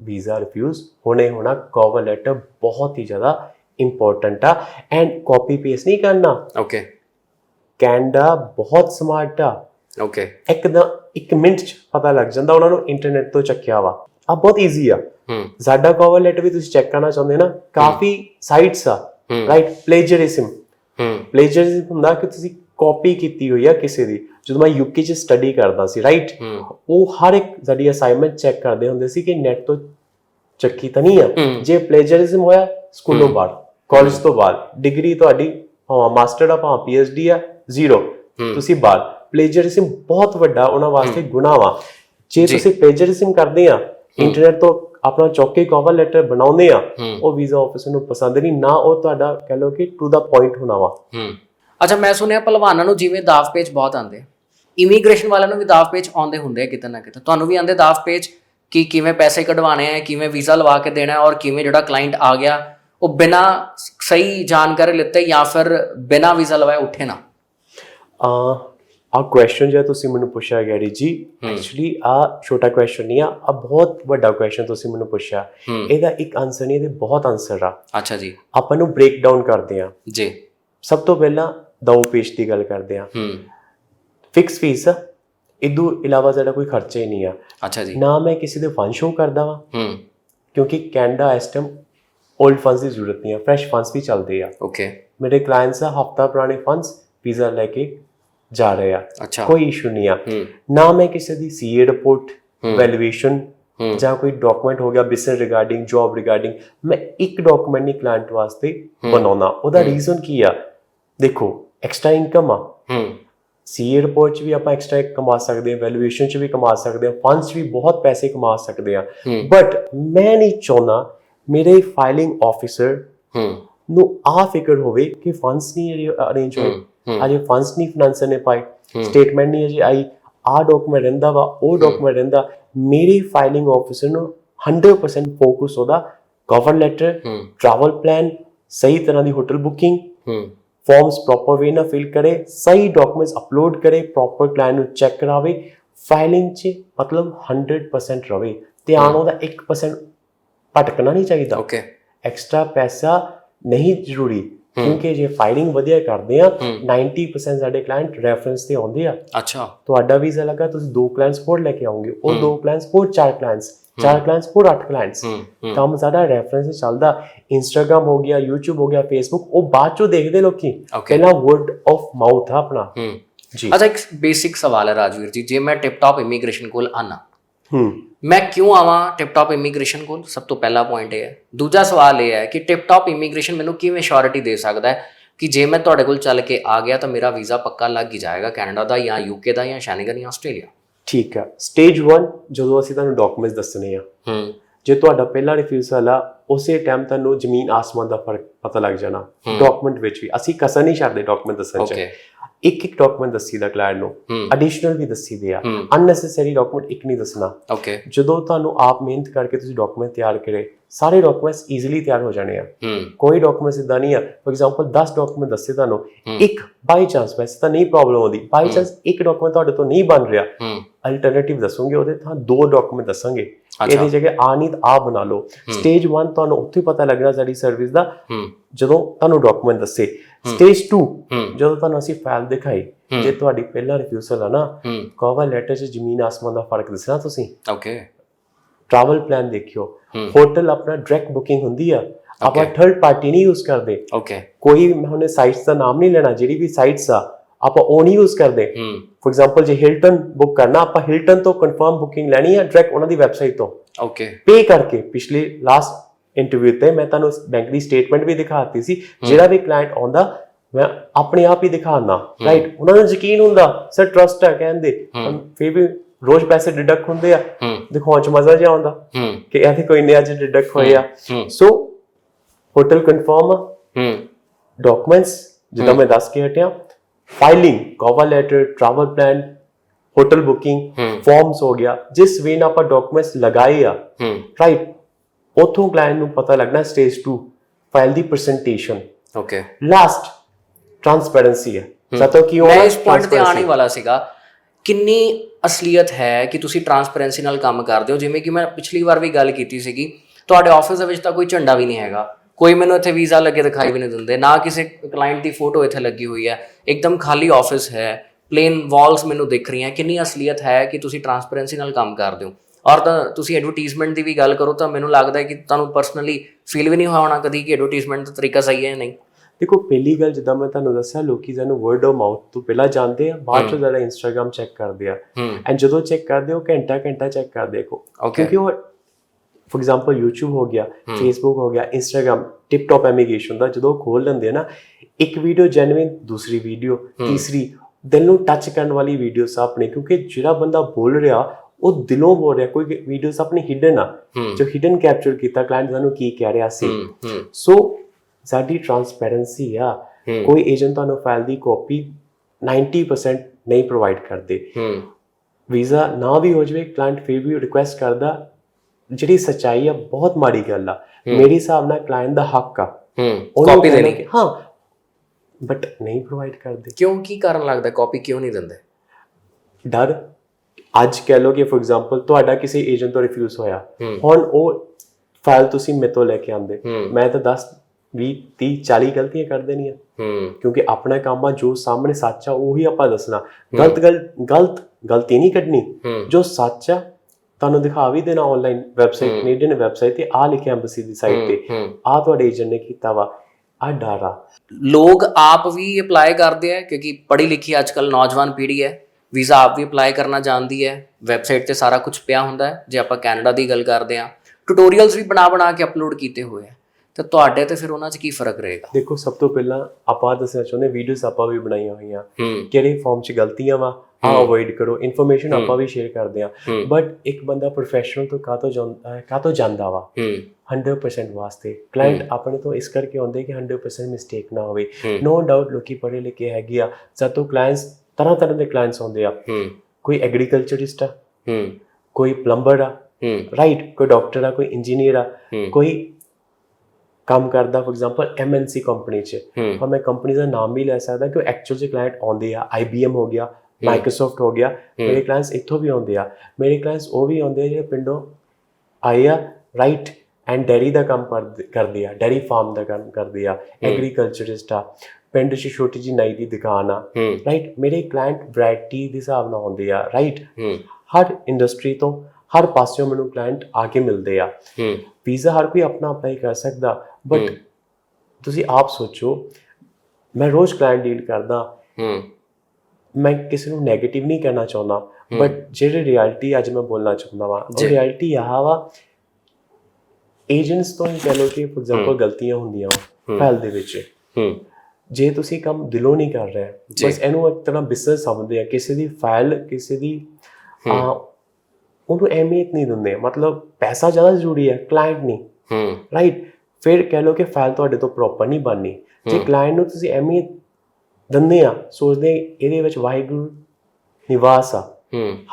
ਵੀਜ਼ਾ ਰਿਫਿਊਜ਼ ਹੋਣੇ ਹੋਣਾ ਕਵਰ ਲੈਟਰ ਬਹੁਤ ਹੀ ਜ਼ਿਆਦਾ ਇੰਪੋਰਟੈਂਟ ਆ। ਐਂਡ ਕਾਪੀ ਪੇਸਟ ਨਹੀਂ ਕਰਨਾ। ਓਕੇ ਕੈਨਡਾ ਬਹੁਤ ਸਮਾਰਟ ਆ। ਓਕੇ ਇੱਕਦਮ ਇੱਕ ਮਿੰਟ ਚ ਪਤਾ ਲੱਗ ਜਾਂਦਾ ਉਹਨਾਂ ਨੂੰ ਇੰਟਰਨੈਟ ਤੋਂ ਚੱਕਿਆ ਵਾ। ਆ ਬਹੁਤ ਈਜ਼ੀ ਆ। ਹੂੰ। ਸਾਡਾ ਕਵਰ ਲੈਟਰ ਵੀ ਤੁਸੀਂ ਚੈੱਕ ਕਰਨਾ ਚਾਹੁੰਦੇ ਨਾ ਕਾਫੀ ਸਾਈਟਸ ਆ ਹੂੰ। ਰਾਈਟ ਪਲੇਜਰਿਜ਼ਮ ਹੂੰ। ਪਲੇਜਰਿਜ਼ਮ ਹੁੰਦਾ ਕਿ ਤੁਸੀਂ ਕਾਪੀ ਕੀਤੀ ਹੋਈ ਆ ਕਿਸੇ ਦੀ। ਜਦੋਂ ਮੈਂ ਯੂਕੇ ਚ ਸਟੱਡੀ ਕਰਦਾ ਸੀ ਰਾਈਟ ਹੂੰ। ਉਹ ਹਰ ਇੱਕ ਸਾਡੀ ਅਸਾਈਨਮੈਂਟ ਚੈੱਕ ਕਰਦੇ ਹੁੰਦੇ ਸੀ ਕਿ ਨੈਟ ਤੋਂ ਚੱਕੀ ਤਾਂ ਨਹੀਂ ਆ। ਹੂੰ। ਜੇ ਪਲੇਜਰਿਜ਼ਮ ਹੋਇਆ ਸਕੂਲੋਂ ਬਾਹਰ ਕਾਲਜ ਤੋਂ ਬਾਹਰ ਡਿਗਰੀ ਤੁਹਾਡੀ ਭਾਵੇਂ ਮਾਸਟਰ ਆ ਭਾਵੇਂ ਪੀਐਚਡੀ ਆ ਜ਼ੀਰੋ ਤੁਸੀਂ ਬਾਹਰ ਪਲੇਜਰਿਜ਼ਮ ਬਹੁਤ ਵੱਡਾ ਉਹਨਾਂ ਵਾਸਤੇ ਗੁਨਾਹ ਵਾ। ਜੇ ਤੁਸੀਂ ਪਲੇਜਰਿਜ਼ਮ ਕਰਦੇ ਆ ਇੰਟਰਨੈਟ ਤੋਂ ਆਪਣਾ ਚੌਕੇ ਕਵਰ ਲੈਟਰ ਬਣਾਉਂਦੇ ਆ। ਉਹ ਵੀਜ਼ਾ ਆਫਿਸਰ ਨੂੰ ਪਸੰਦ ਨਹੀਂ ਨਾ ਉਹ ਤੁਹਾਡਾ ਕਹ ਲਓ ਕਿ ਟੂ ਦਾ ਪੁਆਇੰਟ ਹੋਣਾ ਵਾ। ਅੱਛਾ ਮੈਂ ਸੁਣਿਆ ਪਹਿਲਵਾਨਾਂ ਨੂੰ ਜਿਵੇਂ ਦਾਵ ਪੇਚ ਬਹੁਤ ਆਉਂਦੇ ਇਮੀਗ੍ਰੇਸ਼ਨ ਵਾਲਿਆਂ ਨੂੰ ਵੀ ਦਾਵ ਪੇਚ ਆਉਂਦੇ ਹੁੰਦੇ ਆ ਕਿਤੇ ਨਾ ਕਿਤੇ। ਤੁਹਾਨੂੰ ਵੀ ਆਉਂਦੇ ਦਾਵ ਪੇਚ ਕਿ ਕਿਵੇਂ ਪੈਸੇ ਕਢਵਾਣੇ ਆ ਕਿਵੇਂ ਵੀਜ਼ਾ ਲਵਾ ਕੇ ਦੇਣਾ ਔਰ ਕਿਵੇਂ ਜਿਹੜਾ ਕਲਾਇੰਟ ਆ ਗਿਆ ਉਹ ਬਿਨਾ ਸਹੀ ਜਾਣਕਾਰੀ ਲਿੱਤੇ ਜਾਂ ਫਿਰ ਬਿਨਾ ਵੀਜ਼ਾ ਲਵਾਏ ਉੱਠੇ ਨਾ? ਆ ਆ ਕੁਐਸਚਨ ਜਿਹੜਾ ਤੁਸੀਂ ਮੈਨੂੰ ਪੁੱਛਿਆ ਗੈਰੀ ਜੀ ਐਕਚੁਅਲੀ ਆ ਛੋਟਾ ਕੁਐਸਚਨ ਨਹੀਂ ਆ ਆ ਬਹੁਤ ਵੱਡਾ ਕੁਐਸਚਨ ਤੁਸੀਂ ਮੈਨੂੰ ਪੁੱਛਿਆ। ਇਹਦਾ ਇੱਕ ਆਨਸਰ ਨਹੀਂ ਇਹਦੇ ਬਹੁਤ ਆਨਸਰ ਆ। ਅੱਛਾ ਜੀ। ਆਪਾਂ ਨੂੰ ਬ੍ਰੇਕ ਡਾਊਨ ਕਰਦੇ ਆ ਜੀ। ਸਭ ਤੋਂ ਪਹਿਲਾਂ ਦਓ ਪੇਸ਼ ਦੀ ਗੱਲ ਕਰਦੇ ਆ ਹੂੰ। ਫਿਕਸ ਫੀਸ ਇਦੋਂ ਇਲਾਵਾ ਸਾਡਾ ਕੋਈ ਖਰਚਾ ਹੀ ਨਹੀਂ ਆ। ਅੱਛਾ ਜੀ। ਨਾ ਮੈਂ ਕਿਸੇ ਦੇ ਫੰਡ ਸ਼ੋ ਕਰਦਾ ਵਾਂ। ਹੂੰ। ਕਿਉਂਕਿ ਕੈਨੇਡਾ ਇਸ ਟਾਈਮ 올ਡ ਫੰਡਸ ਦੀ ਜ਼ਰੂਰਤ ਨਹੀਂ ਆ ਫਰੈਸ਼ ਫੰਡਸ ਵੀ ਚੱਲਦੇ ਆ। ਓਕੇ ਮੇਰੇ ਕਲਾਇੰਟਸ ਆ ਹਫਤਾ ਪੁਰਾਣੇ ਫੰਡਸ ਵੀਜ਼ਾ ਲੈ ਕੇ ਜਾ ਰਹੇ ਆ। ਅੱਛਾ। ਕੋਈ ਇਸ਼ੂ ਨਹੀਂ ਆ। ਨਾ ਮੈਂ ਕਿਸੇ ਦੀ ਸੀਏ ਰਿਪੋਰਟ ਵੈਲਿਊਏਸ਼ਨ ਹੂੰ। ਜਾਂ ਕੋਈ ਡਾਕੂਮੈਂਟ ਹੋ ਗਿਆ ਬਿਜ਼ਨਸ ਰਿਗਾਰਡਿੰਗ ਜੌਬ ਰਿਗਾਰਡਿੰਗ ਮੈਂ ਇੱਕ ਡਾਕੂਮੈਂਟ ਨਹੀਂ ਕਲਾਇੰਟ ਵਾਸਤੇ ਬਣਾਉਣਾ। ਉਹਦਾ ਰੀਜ਼ਨ ਕੀ ਆ? ਦੇਖੋ ਐਕਸਟਰਾ ਇਨਕਮ ਆ। ਸੀਏ ਰਿਪੋਰਟ 'ਚ ਵੀ ਆਪਾਂ ਐਕਸਟਰਾ ਕਮਾ ਸਕਦੇ ਹਾਂ ਵੈਲਿਊਏਸ਼ਨ 'ਚ ਵੀ ਕਮਾ ਸਕਦੇ ਹਾਂ ਫੰਡਸ 'ਚ ਵੀ ਬਹੁਤ ਪੈਸੇ ਕਮਾ ਸਕਦੇ ਹਾਂ। ਬਟ ਮੈਂ ਨਹੀਂ ਚਾਹੁੰਦਾ ਮੇਰੇ ਫਾਈਲਿੰਗ ਆਫੀਸਰ ਨੂੰ ਆ ਫਿਕਰ ਹੋਵੇ ਕਿ ਫੰਡਸ ਨਹੀਂ ਅਰੇਂਜ ਹੋਏ। ਅਜੇ ਫੰਡਸ ਨਹੀਂ ਫਾਈਨੈਂਸਰ ਨੇ ਪਾਏ। ਸਟੇਟਮੈਂਟ ਨਹੀਂ ਅਜੇ ਆਈ। ਆ ਡਾਕੂਮੈਂਟ ਰਹਿੰਦਾ ਵਾ ਉਹ ਡਾਕੂਮੈਂਟ ਰਹਿੰਦਾ। ਮੇਰੀ ਫਾਈਲਿੰਗ ਆਫੀਸਰ ਨੂੰ 100% ਫੋਕਸ ਉਹਦਾ ਕਵਰ ਲੈਟਰ ਟਰੈਵਲ ਪਲਾਨ ਸਹੀ ਤਰ੍ਹਾਂ ਦੀ hotel booking forms proper way ਨਾਲ ਫਿਲ ਕਰੇ ਸਹੀ ਡਾਕੂਮੈਂਟਸ ਅਪਲੋਡ ਕਰੇ ਪ੍ਰੋਪਰ ਕਲਾਇੰਟ ਨੂੰ ਚੈੱਕ ਕਰਾਵੇ ਫਾਈਲਿੰਗ 'ਚ ਮਤਲਬ 100% ਰਵੇ। ਧਿਆਨ ਉਹਦਾ 1% ਭਟਕਣਾ ਨਹੀਂ ਚਾਹੀਦਾ। ਓਕੇ ਐਕਸਟਰਾ ਪੈਸਾ ਨਹੀਂ ਜ਼ਰੂਰੀ। ਕਿਉਂਕਿ ਜੇ ਫਾਈਲਿੰਗ ਵਧੀਆ ਕਰਦੇ ਆ 90% ਸਾਡੇ ਕਲਾਇੰਟ ਰੈਫਰੈਂਸ ਤੇ ਆਉਂਦੇ ਆ। ਅੱਛਾ। ਤੁਹਾਡਾ ਵੀਜ਼ਾ ਲੱਗਾ ਤੁਸੀਂ ਦੋ ਕਲਾਇੰਟਸ ਹੋਰ ਲੈ ਕੇ ਆਉਂਗੇ। ਉਹ ਦੋ ਕਲਾਇੰਟਸ ਹੋਰ ਚਾਰ ਕਲਾਇੰਟਸ ਚਾਰ ਕਲਾਇੰਟਸ ਹੋਰ ਅੱਠ ਕਲਾਇੰਟਸ ਹੂੰ ਹੂੰ। ਕੰਮ ਜ਼ਿਆਦਾ ਰੈਫਰੈਂਸ ਤੇ ਚੱਲਦਾ। ਇੰਸਟਾਗ੍ਰam ਹੋ ਗਿਆ YouTube ਹੋ ਗਿਆ Facebook ਉਹ ਬਾਅਦ ਚੋਂ ਦੇਖਦੇ ਲੋਕੀ। Okay. ਪਹਿਲਾਂ ਵਰਡ ਆਫ ਮਾਊਥ ਆ ਆਪਣਾ। ਹੂੰ। ਜੀ। ਅੱਛਾ ਇੱਕ ਬੇਸਿਕ ਸਵਾਲ ਹੈ ਰਾਜਵੀਰ ਜੀ ਜੇ ਮੈਂ ਟਿਪ ਟਾਪ ਇਮੀਗ੍ਰੇਸ਼ਨ ਕੋਲ ਆਣਾ ਹੂੰ। ਮੈਂ ਕਿਉਂ ਆਵਾਂ ਟਿਪ ਟਾਪ ਇਮੀਗ੍ਰੇਸ਼ਨ ਕੋਲ? ਸਭ ਤੋਂ ਪਹਿਲਾ ਪੁਆਇੰਟ ਇਹ ਹੈ। ਦੂਜਾ ਸਵਾਲ ਇਹ ਹੈ ਕਿ ਟਿਪ ਟਾਪ ਇਮੀਗ੍ਰੇਸ਼ਨ ਮੈਨੂੰ ਕਿਵੇਂ ਸ਼ੋਰਿਟੀ ਦੇ ਸਕਦਾ ਹੈ? ਕਿ ਜੇ ਮੈਂ ਤੁਹਾਡੇ ਕੋਲ ਚੱਲ ਕੇ ਆ ਗਿਆ ਤਾਂ ਮੇਰਾ ਵੀਜ਼ਾ ਪੱਕਾ ਲੱਗ ਹੀ ਜਾਏਗਾ ਕੈਨੇਡਾ ਦਾ ਜਾਂ ਯੂਕੇ ਦਾ ਜਾਂ ਸ਼ੈਨਗਨ ਜਾਂ ਆਸਟ੍ਰੇਲੀਆ। ਠੀਕ ਆ ਸਟੇਜ 1 ਜਦੋਂ ਅਸੀਂ ਤੁਹਾਨੂੰ ਡਾਕੂਮੈਂਟਸ ਦੱਸਣੇ ਆ ਹੂੰ। ਜੇ ਤੁਹਾਡਾ ਪਹਿਲਾ ਰਿਫਿਊਜ਼ਲ ਆ ਉਸੇ ਟਾਈਮ ਤੁਹਾਨੂੰ ਜ਼ਮੀਨ ਆਸਮਾਨ ਦਾ ਫ਼ਰਕ ਪਤਾ ਲੱਗ ਜਾਣਾ। ਡਾਕੂਮੈਂਟ ਵਿੱਚ ਵੀ। ਅਸੀਂ ਕਸਰ ਨਹੀਂ ਛੱਡਦੇ ਡਾਕੂਮੈਂਟ ਦੱਸਣ ਚ। ਇੱਕ ਇੱਕ ਡਾਕੂਮੈਂਟ ਦੱਸੀਦਾ ਕਲਾਇੰਟ ਨੂੰ ਐਡੀਸ਼ਨਲ ਵੀ ਦੱਸੀਦੇ ਆ। ਹੂੰ। ਅਨਨੈਸੈਸਰੀ ਡਾਕੂਮੈਂਟ ਇੱਕ ਨਹੀਂ ਦੱਸਣਾ। ਓਕੇ ਜਦੋਂ ਤੁਹਾਨੂੰ ਆਪ ਮਿਹਨਤ ਕਰਕੇ ਤੁਸੀਂ ਡਾਕੂਮੈਂਟ ਤਿਆਰ ਕਰੇ ਸਾਰੇ ਡਾਕੂਮੈਂਟਸ ਈਜ਼ੀਲੀ ਤਿਆਰ ਹੋ ਜਾਣੇ ਆ। ਕੋਈ ਡਾਕੂਮੈਂਟਸ ਇਦਾਂ ਨਹੀਂ ਆ। ਫੋਰ ਐਗਜ਼ਾਮਪਲ 10 ਡਾਕੂਮੈਂਟ ਦੱਸੇ ਤੁਹਾਨੂੰ। ਇੱਕ ਬਾਈ ਚਾਂਸ ਵੈਸੇ ਤਾਂ ਨਹੀਂ ਪ੍ਰੋਬਲਮ ਆਉਂਦੀ। ਬਾਈ ਚਾਂਸ ਇੱਕ ਡਾਕੂਮੈਂਟ ਤੁਹਾਡੇ ਤੋਂ ਨਹੀਂ ਬਣ ਰਿਹਾ। ਅਲਟਰਨੇਟਿਵ ਦੱਸੋਗੇ ਉਹਦੇ ਥਾਂ ਦੋ ਡਾਕੂਮੈਂਟ ਦੱਸਾਂਗੇ। ਇਹਦੀ ਜਗ੍ਹਾ ਆ ਨਹੀਂ ਤਾਂ ਆ ਬਣਾ ਲਓ। ਸਟੇਜ 1 ਤੁਹਾਨੂੰ ਉੱਥੇ ਪਤਾ ਲੱਗਣਾ ਸਾਡੀ ਸਰਵਿਸ ਦਾ। ਜਦੋਂ ਤੁਹਾਨੂੰ ਡਾਕੂਮੈਂਟ ਦੱਸੇ ਸਟੇਜ 2 ਹੂੰ। ਜਦੋਂ ਤੁਹਾਨੂੰ ਅਸੀਂ ਫਾਈਲ ਦਿਖਾਈ ਜੇ ਤੁਹਾਡੀ ਪਹਿਲਾ ਰਿਫਿਊਜ਼ਲ ਆ ਨਾ ਕਵਰ ਲੈਟਰ 'ਚ ਜ਼ਮੀਨ ਆਸਮਾਨ ਦਾ ਫ਼ਰਕ ਦੱਸਣਾ ਤੁਸੀਂ। ਓਕੇ ਟਰੈਵਲ ਪਲਾਨ ਦੇਖਿਓ। ਹੋਟਲ ਆਪਣਾ ਡਾਇਰੈਕਟ ਬੁਕਿੰਗ ਹੁੰਦੀ ਆ। ਆਪਾਂ ਥਰਡ ਪਾਰਟੀ ਨਹੀਂ ਯੂਜ਼ ਕਰਦੇ। ਓਕੇ ਕੋਈ ਹੁਣੇ ਸਾਈਟਸ ਦਾ ਨਾਮ ਨਹੀਂ ਲੈਣਾ ਜਿਹੜੀ ਵੀ ਸਾਈਟਸ ਆ ਆਪਾਂ ਉਹ ਨਹੀਂ ਯੂਜ਼ ਕਰਦੇ। ਫੋਰ ਐਗਜ਼ਾਮਪਲ ਜੇ ਹਿਲਟਨ ਬੁੱਕ ਕਰਨਾ ਆਪਾਂ ਹਿਲਟਨ ਤੋਂ ਕਨਫਰਮ ਬੁਕਿੰਗ ਲੈਣੀ ਆ ਡਾਇਰੈਕਟ ਉਹਨਾਂ ਦੀ ਵੈਬਸਾਈਟ ਤੋਂ। ਓਕੇ ਪੇ ਕਰਕੇ ਪਿਛਲੇ ਲਾਸਟ ਇੰਟਰਵਿਊ ਤੇ ਮੈਂ ਤੁਹਾਨੂੰ ਬੈਂਕ ਦੀ ਸਟੇਟਮੈਂਟ ਵੀ ਦਿਖਾਤੀ ਸੀ ਜਿਹੜਾ ਵੀ ਕਲਾਇੰਟ ਆਉਂਦਾ ਮੈਂ ਆਪਣੇ ਆਪ ਹੀ ਦਿਖਾਉਣਾ ਰਾਈਟ ਉਹਨਾਂ ਨੂੰ ਯਕੀਨ ਹੁੰਦਾ ਸਰ ਟਰਸਟ ਹੈ। ਕਹਿੰਦੇ ਫਿਰ ਵੀ ਰੋਜ਼ ਪੈਸੇ ਡਿਡਕਟ ਹੁੰਦੇ ਆ। ਦਿਖਾਉਣ ਚ ਮਜ਼ਾ ਜਿਹਾ ਆਉਂਦਾ ਕਿ ਇਹ ਤੇ ਕੋਈ ਨਹੀਂ ਅੱਜ ਡਿਡਕਟ ਹੋਏ ਆ ਸੋ ਹੋਟਲ ਕਨਫਰਮ ਹੂੰ। ਡਾਕੂਮੈਂਟਸ ਜਿੱਦਾਂ ਮੈਂ ਦੱਸ ਕੇ ਹਟਿਆ। Filing cover letter travel plan hotel booking forms ਹੋ ਗਿਆ। ਜਿਸ ਵੇ ਨਾਲ ਆਪਾਂ ਡਾਕੂਮੈਂਟਸ ਲਗਾਏ ਆ ਰਾਈਟ ਉਥੋਂ ਕਲਾਇੰਟ ਨੂੰ ਪਤਾ ਲੱਗਣਾ ਸਟੇਜ 2 ਫਾਈਲ ਦੀ ਪ੍ਰੈਜੈਂਟੇਸ਼ਨ ਓਕੇ ਲਾਸਟ ਟ੍ਰਾਂਸਪੇਰੈਂਸੀ ਹੈ। ਤੱਕ ਕਿ ਉਹ ਮੈਂ ਇਸ ਪੁਆਇੰਟ ਤੇ ਆਉਣ ਹੀ ਵਾਲਾ ਸੀਗਾ। ਕਿੰਨੀ ਅਸਲੀਅਤ ਹੈ ਕਿ ਤੁਸੀਂ ਟਰਾਂਸਪੇਰੈਂਸੀ ਨਾਲ ਕੰਮ ਕਰਦੇ ਹੋ? ਜਿਵੇਂ ਕਿ ਮੈਂ ਪਿਛਲੀ ਵਾਰ ਵੀ ਗੱਲ ਕੀਤੀ ਸੀਗੀ ਤੁਹਾਡੇ ਆਫਿਸ ਦੇ ਵਿੱਚ ਤਾਂ ਕੋਈ ਝੰਡਾ ਵੀ ਨਹੀਂ ਹੈਗਾ। ਕੋਈ ਮੈਨੂੰ ਇੱਥੇ ਵੀਜ਼ਾ ਲੱਗੇ ਦਿਖਾਈ ਵੀ ਨਹੀਂ ਦਿੰਦੇ। ਨਾ ਕਿਸੇ ਕਲਾਇੰਟ ਦੀ ਫੋਟੋ ਇੱਥੇ ਲੱਗੀ ਹੋਈ ਹੈ। ਇੱਕਦਮ ਖਾਲੀ ਆਫਿਸ ਹੈ। ਪਲੇਨ ਵਾਲਸ ਮੈਨੂੰ ਦਿਖ ਰਹੀਆਂ। ਕਿੰਨੀ ਅਸਲੀਅਤ ਹੈ ਕਿ ਤੁਸੀਂ ਟਰਾਂਸਪੇਰੈਂਸੀ ਨਾਲ ਕੰਮ ਕਰਦੇ ਹੋ? ਔਰ ਤਾਂ ਤੁਸੀਂ ਐਡਵਰਟਾਈਜ਼ਮੈਂਟ ਦੀ ਵੀ ਗੱਲ ਕਰੋ ਤਾਂ ਮੈਨੂੰ ਲੱਗਦਾ ਹੈ ਕਿ ਤੁਹਾਨੂੰ ਪਰਸਨਲੀ ਫੀਲ ਵੀ ਨਹੀਂ ਹੋਇਆ ਹੋਣਾ ਕਦੀ ਕਿ ਐਡਵਰਟਾਈਜ਼ਮੈਂਟ ਦਾ ਤਰੀਕਾ ਸਹੀ ਹੈ ਜਾਂ ਨਹੀਂ। ਦੇਖੋ ਪਹਿਲੀ ਗੱਲ ਜਿੱਦਾਂ ਮੈਂ ਤੁਹਾਨੂੰ ਦੱਸਿਆ ਲੋਕੀ ਸਾਨੂੰ ਵਰਡ ਆਫ ਮਾਊਥ ਤੋਂ ਪਹਿਲਾਂ ਜਾਣਦੇ ਆ ਬਾਅਦ ਚੋਂ ਜ਼ਿਆਦਾ ਇੰਸਟਾਗ੍ਰam ਚੈੱਕ ਕਰਦੇ ਆ। ਐਂਡ ਜਦੋਂ ਚੈੱਕ ਕਰਦੇ ਹੋ ਘੰਟਾ ਘੰਟਾ ਚੈੱਕ ਕਰਦੇ ਕੋ ਕਿਉਂਕਿ ਉਹ ਫੋਰ ਐਗਜ਼ਾਮਪਲ YouTube ਹੋ ਗਿਆ Facebook ਹੋ ਗਿਆ Instagram ਟਿਪ ਟੌਪ ਐਮੀਗ੍ਰੇਸ਼ਨ ਦਾ ਜਦੋਂ ਉਹ ਖੋਲ ਲੈਂਦੇ ਆ ਨਾ ਇੱਕ ਵੀਡੀਓ ਜੈਨੂਇਨ ਦੂਸਰੀ ਵੀਡੀਓ ਤੀਸਰੀ ਦਿਲ ਨੂੰ ਟੱਚ ਕਰਨ ਵਾਲੀ ਵੀਡੀਓਸ ਆਪਣੇ ਕਿਉਂਕਿ ਜਿਹੜਾ ਬੰਦਾ ਬੋਲ ਰਿਹਾ ਉਹ ਦਿਲੋਂ ਬੋਲ ਰਿਹਾ ਕੋਈ ਵੀਡੀਓਸ ਆਪਣੀ ਹਿਡਨ ਆ ਜੋ ਹਿਡਨ ਕੈਪਚਰ ਕੀਤਾ ਕਲਾਇੰਟ ਸਾਨੂੰ ਕੀ ਕਹਿ ਰਿਹਾ ਸੀ। ਸੋ ਸਾਡੀ ਟਰਾਂਸਪੇਰੈਂਸੀ ਆ। ਕੋਈ ਏਜੰਟ ਤੁਹਾਨੂੰ ਫਾਈਲ ਦੀ ਕਾਪੀ 90% ਨਹੀਂ ਪ੍ਰੋਵਾਈਡ ਕਰਦੇ। ਵੀਜ਼ਾ ਨਾ ਵੀ ਹੋ ਜਾਵੇ ਕਲਾਇੰਟ ਫਿਰ ਵੀ ਰਿਕੁਐਸਟ ਕਰਦਾ ਜਿਹੜੀ ਸਚਾਈ ਆ ਬਹੁਤ ਮਾੜੀ ਗੱਲ ਆ। ਮੇਰੇ ਹਿਸਾਬ ਨਾਲ ਕਲਾਇੰਟ ਦਾ ਹੱਕ ਆ। ਹੂੰ ਕਾਪੀ ਦੇਣੀ। ਕਿ ਹਾਂ ਬਟ ਨਹੀਂ ਪ੍ਰੋਵਾਈਡ ਕਰਦੇ। ਕਿਉਂ ਕੀ ਕਾਰਨ ਲੱਗਦਾ ਕਾਪੀ ਕਿਉਂ ਨਹੀਂ ਦਿੰਦੇ? ਡਰ। ਅੱਜ ਕਹਿ ਲਓ ਕਿ ਫੋਰ ਐਗਜ਼ਾਮਪਲ ਤੁਹਾਡਾ ਕਿਸੇ ਏਜੰਟ ਤੋਂ ਰਿਫਿਊਜ਼ ਹੋਇਆ। ਹੁਣ ਉਹ ਫਾਈਲ ਤੁਸੀਂ ਮੇਰੇ ਤੋਂ ਲੈ ਕੇ ਆਂਦੇ ਮੈਂ ਤਾਂ 10 20 30 40 ਗਲਤੀਆਂ ਕਰ ਦੇਣੀਆਂ। ਕਿਉਂਕਿ ਆਪਣਾ ਕੰਮ ਆ ਜੋ ਸਾਹਮਣੇ ਸੱਚ ਆ ਉਹੀ ਆਪਾਂ ਦੱਸਣਾ। ਗਲਤ ਗਲ ਗਲਤ ਗਲਤੀ ਨਹੀਂ ਕੱਢਣੀ। ਜੋ ਸੱਚ ਆ ਤੁਹਾਨੂੰ ਦਿਖਾ ਵੀ ਦੇਣਾ ਆਨਲਾਈਨ ਵੈਬਸਾਈਟ ਕੈਨੇਡੀਅਨ ਵੈਬਸਾਈਟ ਤੇ ਆ ਲਿਖਿਆ ਐਮਬੈਸੀ ਦੀ ਸਾਈਟ ਤੇ। ਆ ਤੁਹਾਡੇ ਏਜੰਟ ਨੇ ਕੀਤਾ ਵਾ। ਆ ਡਾਰਾ ਲੋਕ ਆਪ ਵੀ ਅਪਲਾਈ ਕਰਦੇ ਆ ਕਿਉਂਕਿ ਪੜ੍ਹੀ ਲਿਖੀ ਅੱਜਕੱਲ ਨੌਜਵਾਨ ਪੀੜ੍ਹੀ ਹੈ। ਵੀਜ਼ਾ ਆਪ ਵੀ ਅਪਲਾਈ ਕਰਨਾ ਜਾਣਦੀ ਹੈ ਵੈਬਸਾਈਟ ਤੇ ਸਾਰਾ ਕੁਝ ਪਿਆ ਹੁੰਦਾ ਹੈ ਜੇ ਆਪਾਂ ਕੈਨੇਡਾ ਦੀ ਗੱਲ ਕਰਦੇ ਆ ਟਿਊਟੋਰੀਅਲਸ ਵੀ ਬਣਾ ਬਣਾ ਕੇ ਅਪਲੋਡ ਕੀਤੇ ਹੋਏ ਆ ਤੇ ਤੁਹਾਡੇ ਤੇ ਫਿਰ ਉਹਨਾਂ 'ਚ ਕੀ ਫ਼ਰਕ ਰਹੇਗਾ? ਦੇਖੋ ਸਭ ਤੋਂ ਪਹਿਲਾਂ ਆਪਾਂ ਦੱਸਣਾ ਚਾਹੁੰਦੇ ਵੀਡੀਓਜ਼ ਆਪਾਂ ਵੀ ਬਣਾਈਆਂ ਹੋਈਆਂ ਕਿਹੜੇ ਫਾਰਮ 'ਚ ਗਲਤੀਆਂ ਵਾ ਆ ਅਵੋਇਡ ਕਰੋ ਇਨਫੋਰਮੇਸ਼ਨ ਆਪਾਂ ਵੀ ਸ਼ੇਅਰ ਕਰਦੇ ਆ। ਬਟ ਇੱਕ ਬੰਦਾ ਪ੍ਰੋਫੈਸ਼ਨਲ ਤੋਂ ਕਾਹਤੋਂ ਜਾਂਦਾ ਕਾਹਤੋਂ ਜਾਂਦਾ ਵਾ? ਹੂੰ। 100% ਵਾਸਤੇ। ਕਲਾਇੰਟ ਆਪਣੇ ਤੋਂ ਇਸ ਕਰਕੇ ਆਉਂਦੇ ਕਿ 100% ਮਿਸਟੇਕ ਨਾ ਹੋਵੇ। ਨੋ ਡਾਊਟ ਲੋਕੀ ਪੜ੍ਹੇ ਲਿਖੇ ਹੈਗੇ ਆ ਜਦ ਕਲਾਇੰਟਸ ਤਰ੍ਹਾਂ ਤਰ੍ਹਾਂ ਦੇ ਕਲਾਇੰਟਸ ਆਉਂਦੇ ਆ। ਹੂੰ। ਕੋਈ ਐਗਰੀਕਲਚਰਿਸਟ ਆ ਹੂੰ। ਕੋਈ ਪਲੰਬਰ ਆ ਹੂੰ। ਰਾਈਟ ਕੋਈ ਡਾਕਟਰ ਆ ਕੋਈ ਇੰਜੀਨੀਅਰ ਆ ਕੋਈ ਕੰਮ ਕਰਦਾ ਫੋਰ ਐਗਜ਼ਾਮਪਲ MNC ਕੰਪਨੀ 'ਚ। ਪਰ ਮੈਂ ਕੰਪਨੀ ਦਾ ਨਾਮ ਵੀ ਲੈ ਸਕਦਾ ਕਿ ਐਕਚੁਅਲ 'ਚ ਕਲਾਇੰਟ ਆਉਂਦੇ ਆ IBM ਹੋ ਗਿਆ ਮਾਈਕਰੋਸਾਫਟ ਹੋ ਗਿਆ ਮੇਰੇ ਕਲਾਇੰਟਸ ਇੱਥੋਂ ਵੀ ਆਉਂਦੇ ਆ। ਮੇਰੇ ਕਲਾਇੰਟਸ ਉਹ ਵੀ ਆਉਂਦੇ ਆ ਜਿਹੜੇ ਪਿੰਡੋਂ ਆਏ ਆ ਰਾਈਟ ਐਂਡ ਡੈਰੀ ਦਾ ਕੰਮ ਕਰਦੇ ਆ ਡੈਰੀ ਫਾਰਮ ਦਾ ਕੰਮ ਕਰਦੇ ਆ ਐਗਰੀਕਲਚਰਿਸਟ ਆ। ਪਿੰਡ 'ਚ ਛੋਟੀ ਜੀ ਨਾਈ ਦੀ ਦੁਕਾਨ ਆ ਰਾਈਟ ਮੇਰੇ ਕਲਾਇੰਟ ਵੈਰਾਈਟੀ ਦੇ ਹਿਸਾਬ ਨਾਲ ਆਉਂਦੇ ਆ ਰਾਈਟ ਹਰ ਇੰਡਸਟਰੀ ਤੋਂ ਹਰ ਪਾਸਿਓਂ ਮੈਨੂੰ ਕਲਾਇੰਟ ਆ ਕੇ ਮਿਲਦੇ ਆ। ਵੀਜ਼ਾ ਹਰ ਕੋਈ ਆਪਣਾ ਅਪਲਾਈ ਕਰ ਸਕਦਾ ਬਟ ਤੁਸੀਂ ਆਪ ਸੋਚੋ ਮੈਂ ਰੋਜ਼ ਕਲਾਇੰਟ ਡੀਲ ਕਰਦਾ। ਮੈਂ ਕਿਸੇ ਨੂੰ 네ਗੇਟਿਵ ਨਹੀਂ ਕਹਿਣਾ ਚਾਹੁੰਦਾ ਬਟ ਜਿਹੜੀ ਰਿਐਲਿਟੀ ਅੱਜ ਮੈਂ ਬੋਲਣਾ ਚਾਹੁੰਦਾ ਵਾਂ ਉਹ। ਰਿਐਲਿਟੀ ਆਹ ਵਾ ਏਜੰਟਸ ਤੋਂ ਹੀ ਕਹ ਲਓ ਕਿ ਫੋਰ ਐਗਜ਼ਾਮਪਲ ਗਲਤੀਆਂ ਹੁੰਦੀਆਂ ਫਾਈਲ ਦੇ ਵਿੱਚ। ਹੂੰ। ਜੇ ਤੁਸੀਂ ਕੰਮ ਦਿਲੋਂ ਨਹੀਂ ਕਰ ਰਹੇ। ਬਸ ਇਹਨੂੰ ਇੱਕ ਤਰ੍ਹਾਂ ਬਿਜ਼ਨਸ ਸਮਝਦੇ ਆ ਕਿਸੇ ਦੀ ਫਾਈਲ ਕਿਸੇ ਦੀ ਉਹਨੂੰ ਅਹਿਮੀਅਤ ਨਹੀਂ ਦਿੰਦੇ। ਮਤਲਬ ਪੈਸਾ ਜ਼ਿਆਦਾ ਜ਼ਰੂਰੀ ਹੈ ਕਲਾਇੰਟ ਨਹੀਂ। ਹੂੰ। ਰਾਈਟ ਫਿਰ ਕਹਿ ਲਓ ਕਿ ਫਾਈਲ ਤੁਹਾਡੇ ਤੋਂ ਪ੍ਰੋਪਰ ਨਹੀਂ ਬਣਨੀ। ਜੇ ਕਲਾਇੰਟ ਨੂੰ ਤੁਸੀਂ ਅਹਿਮੀਅਤ ਦਿੰਦੇ ਆ ਸੋਚਦੇ ਇਹਦੇ ਵਿੱਚ ਵਾਹਿਗੁਰੂ ਨਿਵਾਸ ਆ।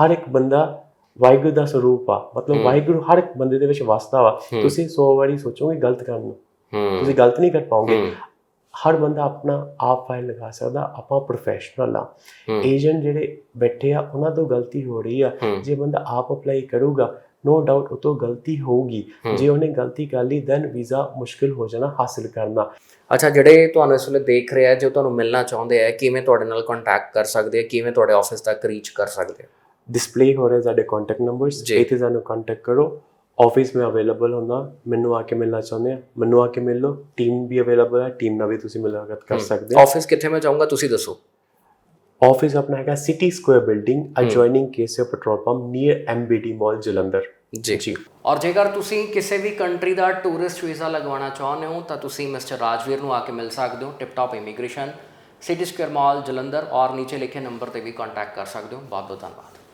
ਹਰ ਇੱਕ ਬੰਦਾ ਵਾਹਿਗੁਰੂ ਦਾ ਸਰੂਪ ਆ। ਮਤਲਬ ਵਾਹਿਗੁਰੂ ਹਰ ਇੱਕ ਬੰਦੇ ਦੇ ਵਿੱਚ ਵਸਦਾ ਵਾ। ਤੁਸੀਂ 100 ਵਾਰੀ ਸੋਚੋਗੇ ਗਲਤ ਕਰਨ ਨੂੰ। ਤੁਸੀਂ ਗਲਤ ਨਹੀਂ ਕਰ ਪਾਓਗੇ। ਹਰ ਬੰਦਾ ਆਪਣਾ ਆਪ ਫਾਈਲ ਲਗਾ ਸਕਦਾ ਆਪਾਂ ਪ੍ਰੋਫੈਸ਼ਨਲ ਆ। ਏਜੰਟ ਜਿਹੜੇ ਬੈਠੇ ਆ ਉਹਨਾਂ ਤੋਂ ਗਲਤੀ ਹੋ ਰਹੀ ਆ। ਜੇ ਬੰਦਾ ਆਪ ਅਪਲਾਈ ਕਰੂਗਾ ਨੋ ਡਾਊਟ ਉਹ ਤੋਂ ਗਲਤੀ ਹੋਊਗੀ। ਜੇ ਉਹਨੇ ਗਲਤੀ ਕਰ ਲਈ ਦੈਨ ਵੀਜ਼ਾ ਮੁਸ਼ਕਿਲ ਹੋ ਜਾਣਾ ਹਾਸਿਲ ਕਰਨਾ। ਅੱਛਾ ਜਿਹੜੇ ਤੁਹਾਨੂੰ ਇਸ ਵੇਲੇ ਦੇਖ ਰਹੇ ਜੋ ਤੁਹਾਨੂੰ ਮਿਲਣਾ ਚਾਹੁੰਦੇ ਆ ਕਿਵੇਂ ਤੁਹਾਡੇ ਨਾਲ ਕੰਟੈਕਟ ਕਰ ਸਕਦੇ ਆ ਕਿਵੇਂ ਤੁਹਾਡੇ ਆਫਿਸ ਤੱਕ ਰੀਚ ਕਰ ਸਕਦੇ ਆ? ਡਿਸਪਲੇ ਹੋ ਰਹੇ ਸਾਡੇ ਕੰਟੈਕਟ ਨੰਬਰਸ। ਇੱਥੇ ਸਾਨੂੰ ਕੰਟੈਕਟ ਕਰੋ। ਆਫਿਸ ਮੈਂ ਅਵੇਲੇਬਲ ਹੁੰਦਾ ਮੈਨੂੰ ਆ ਕੇ ਮਿਲਣਾ ਚਾਹੁੰਦੇ ਆ। ਮੈਨੂੰ ਆ ਕੇ ਮਿਲ ਲਓ ਟੀਮ ਵੀ ਅਵੇਲੇਬਲ ਹੈ ਟੀਮ ਨਾਲ ਵੀ ਤੁਸੀਂ ਮੁਲਾਕਾਤ ਕਰ ਸਕਦੇ ਹੋ। ਆਫਿਸ ਕਿੱਥੇ ਮੈਂ ਚਾਹੂੰਗਾ ਤੁਸੀਂ ਦੱਸੋ। ਆਫਿਸ ਆਪਣਾ ਹੈਗਾ city square building adjoining ਕੇਸੀਆ petrol pump near MBD mall Jalandhar. ਜੀ। ਜੀ। ਔਰ ਜੇਕਰ ਤੁਸੀਂ ਕਿਸੇ ਵੀ ਕੰਟਰੀ ਦਾ ਟੂਰਿਸਟ ਵੀਜ਼ਾ ਲਗਵਾਉਣਾ ਚਾਹੁੰਦੇ ਹੋ ਤਾਂ ਤੁਸੀਂ ਮਿਸਟਰ ਰਾਜਵੀਰ ਨੂੰ ਆ ਕੇ ਮਿਲ ਸਕਦੇ ਹੋ Tip Top Immigration city square mall Jalandhar ਔਰ ਨੀਚੇ ਲਿਖੇ ਨੰਬਰ ਤੇ ਵੀ ਕੰਟੈਕਟ ਕਰ ਸਕਦੇ ਹੋ। ਬਹੁਤ ਬਹੁਤ ਧੰਨਵਾਦ।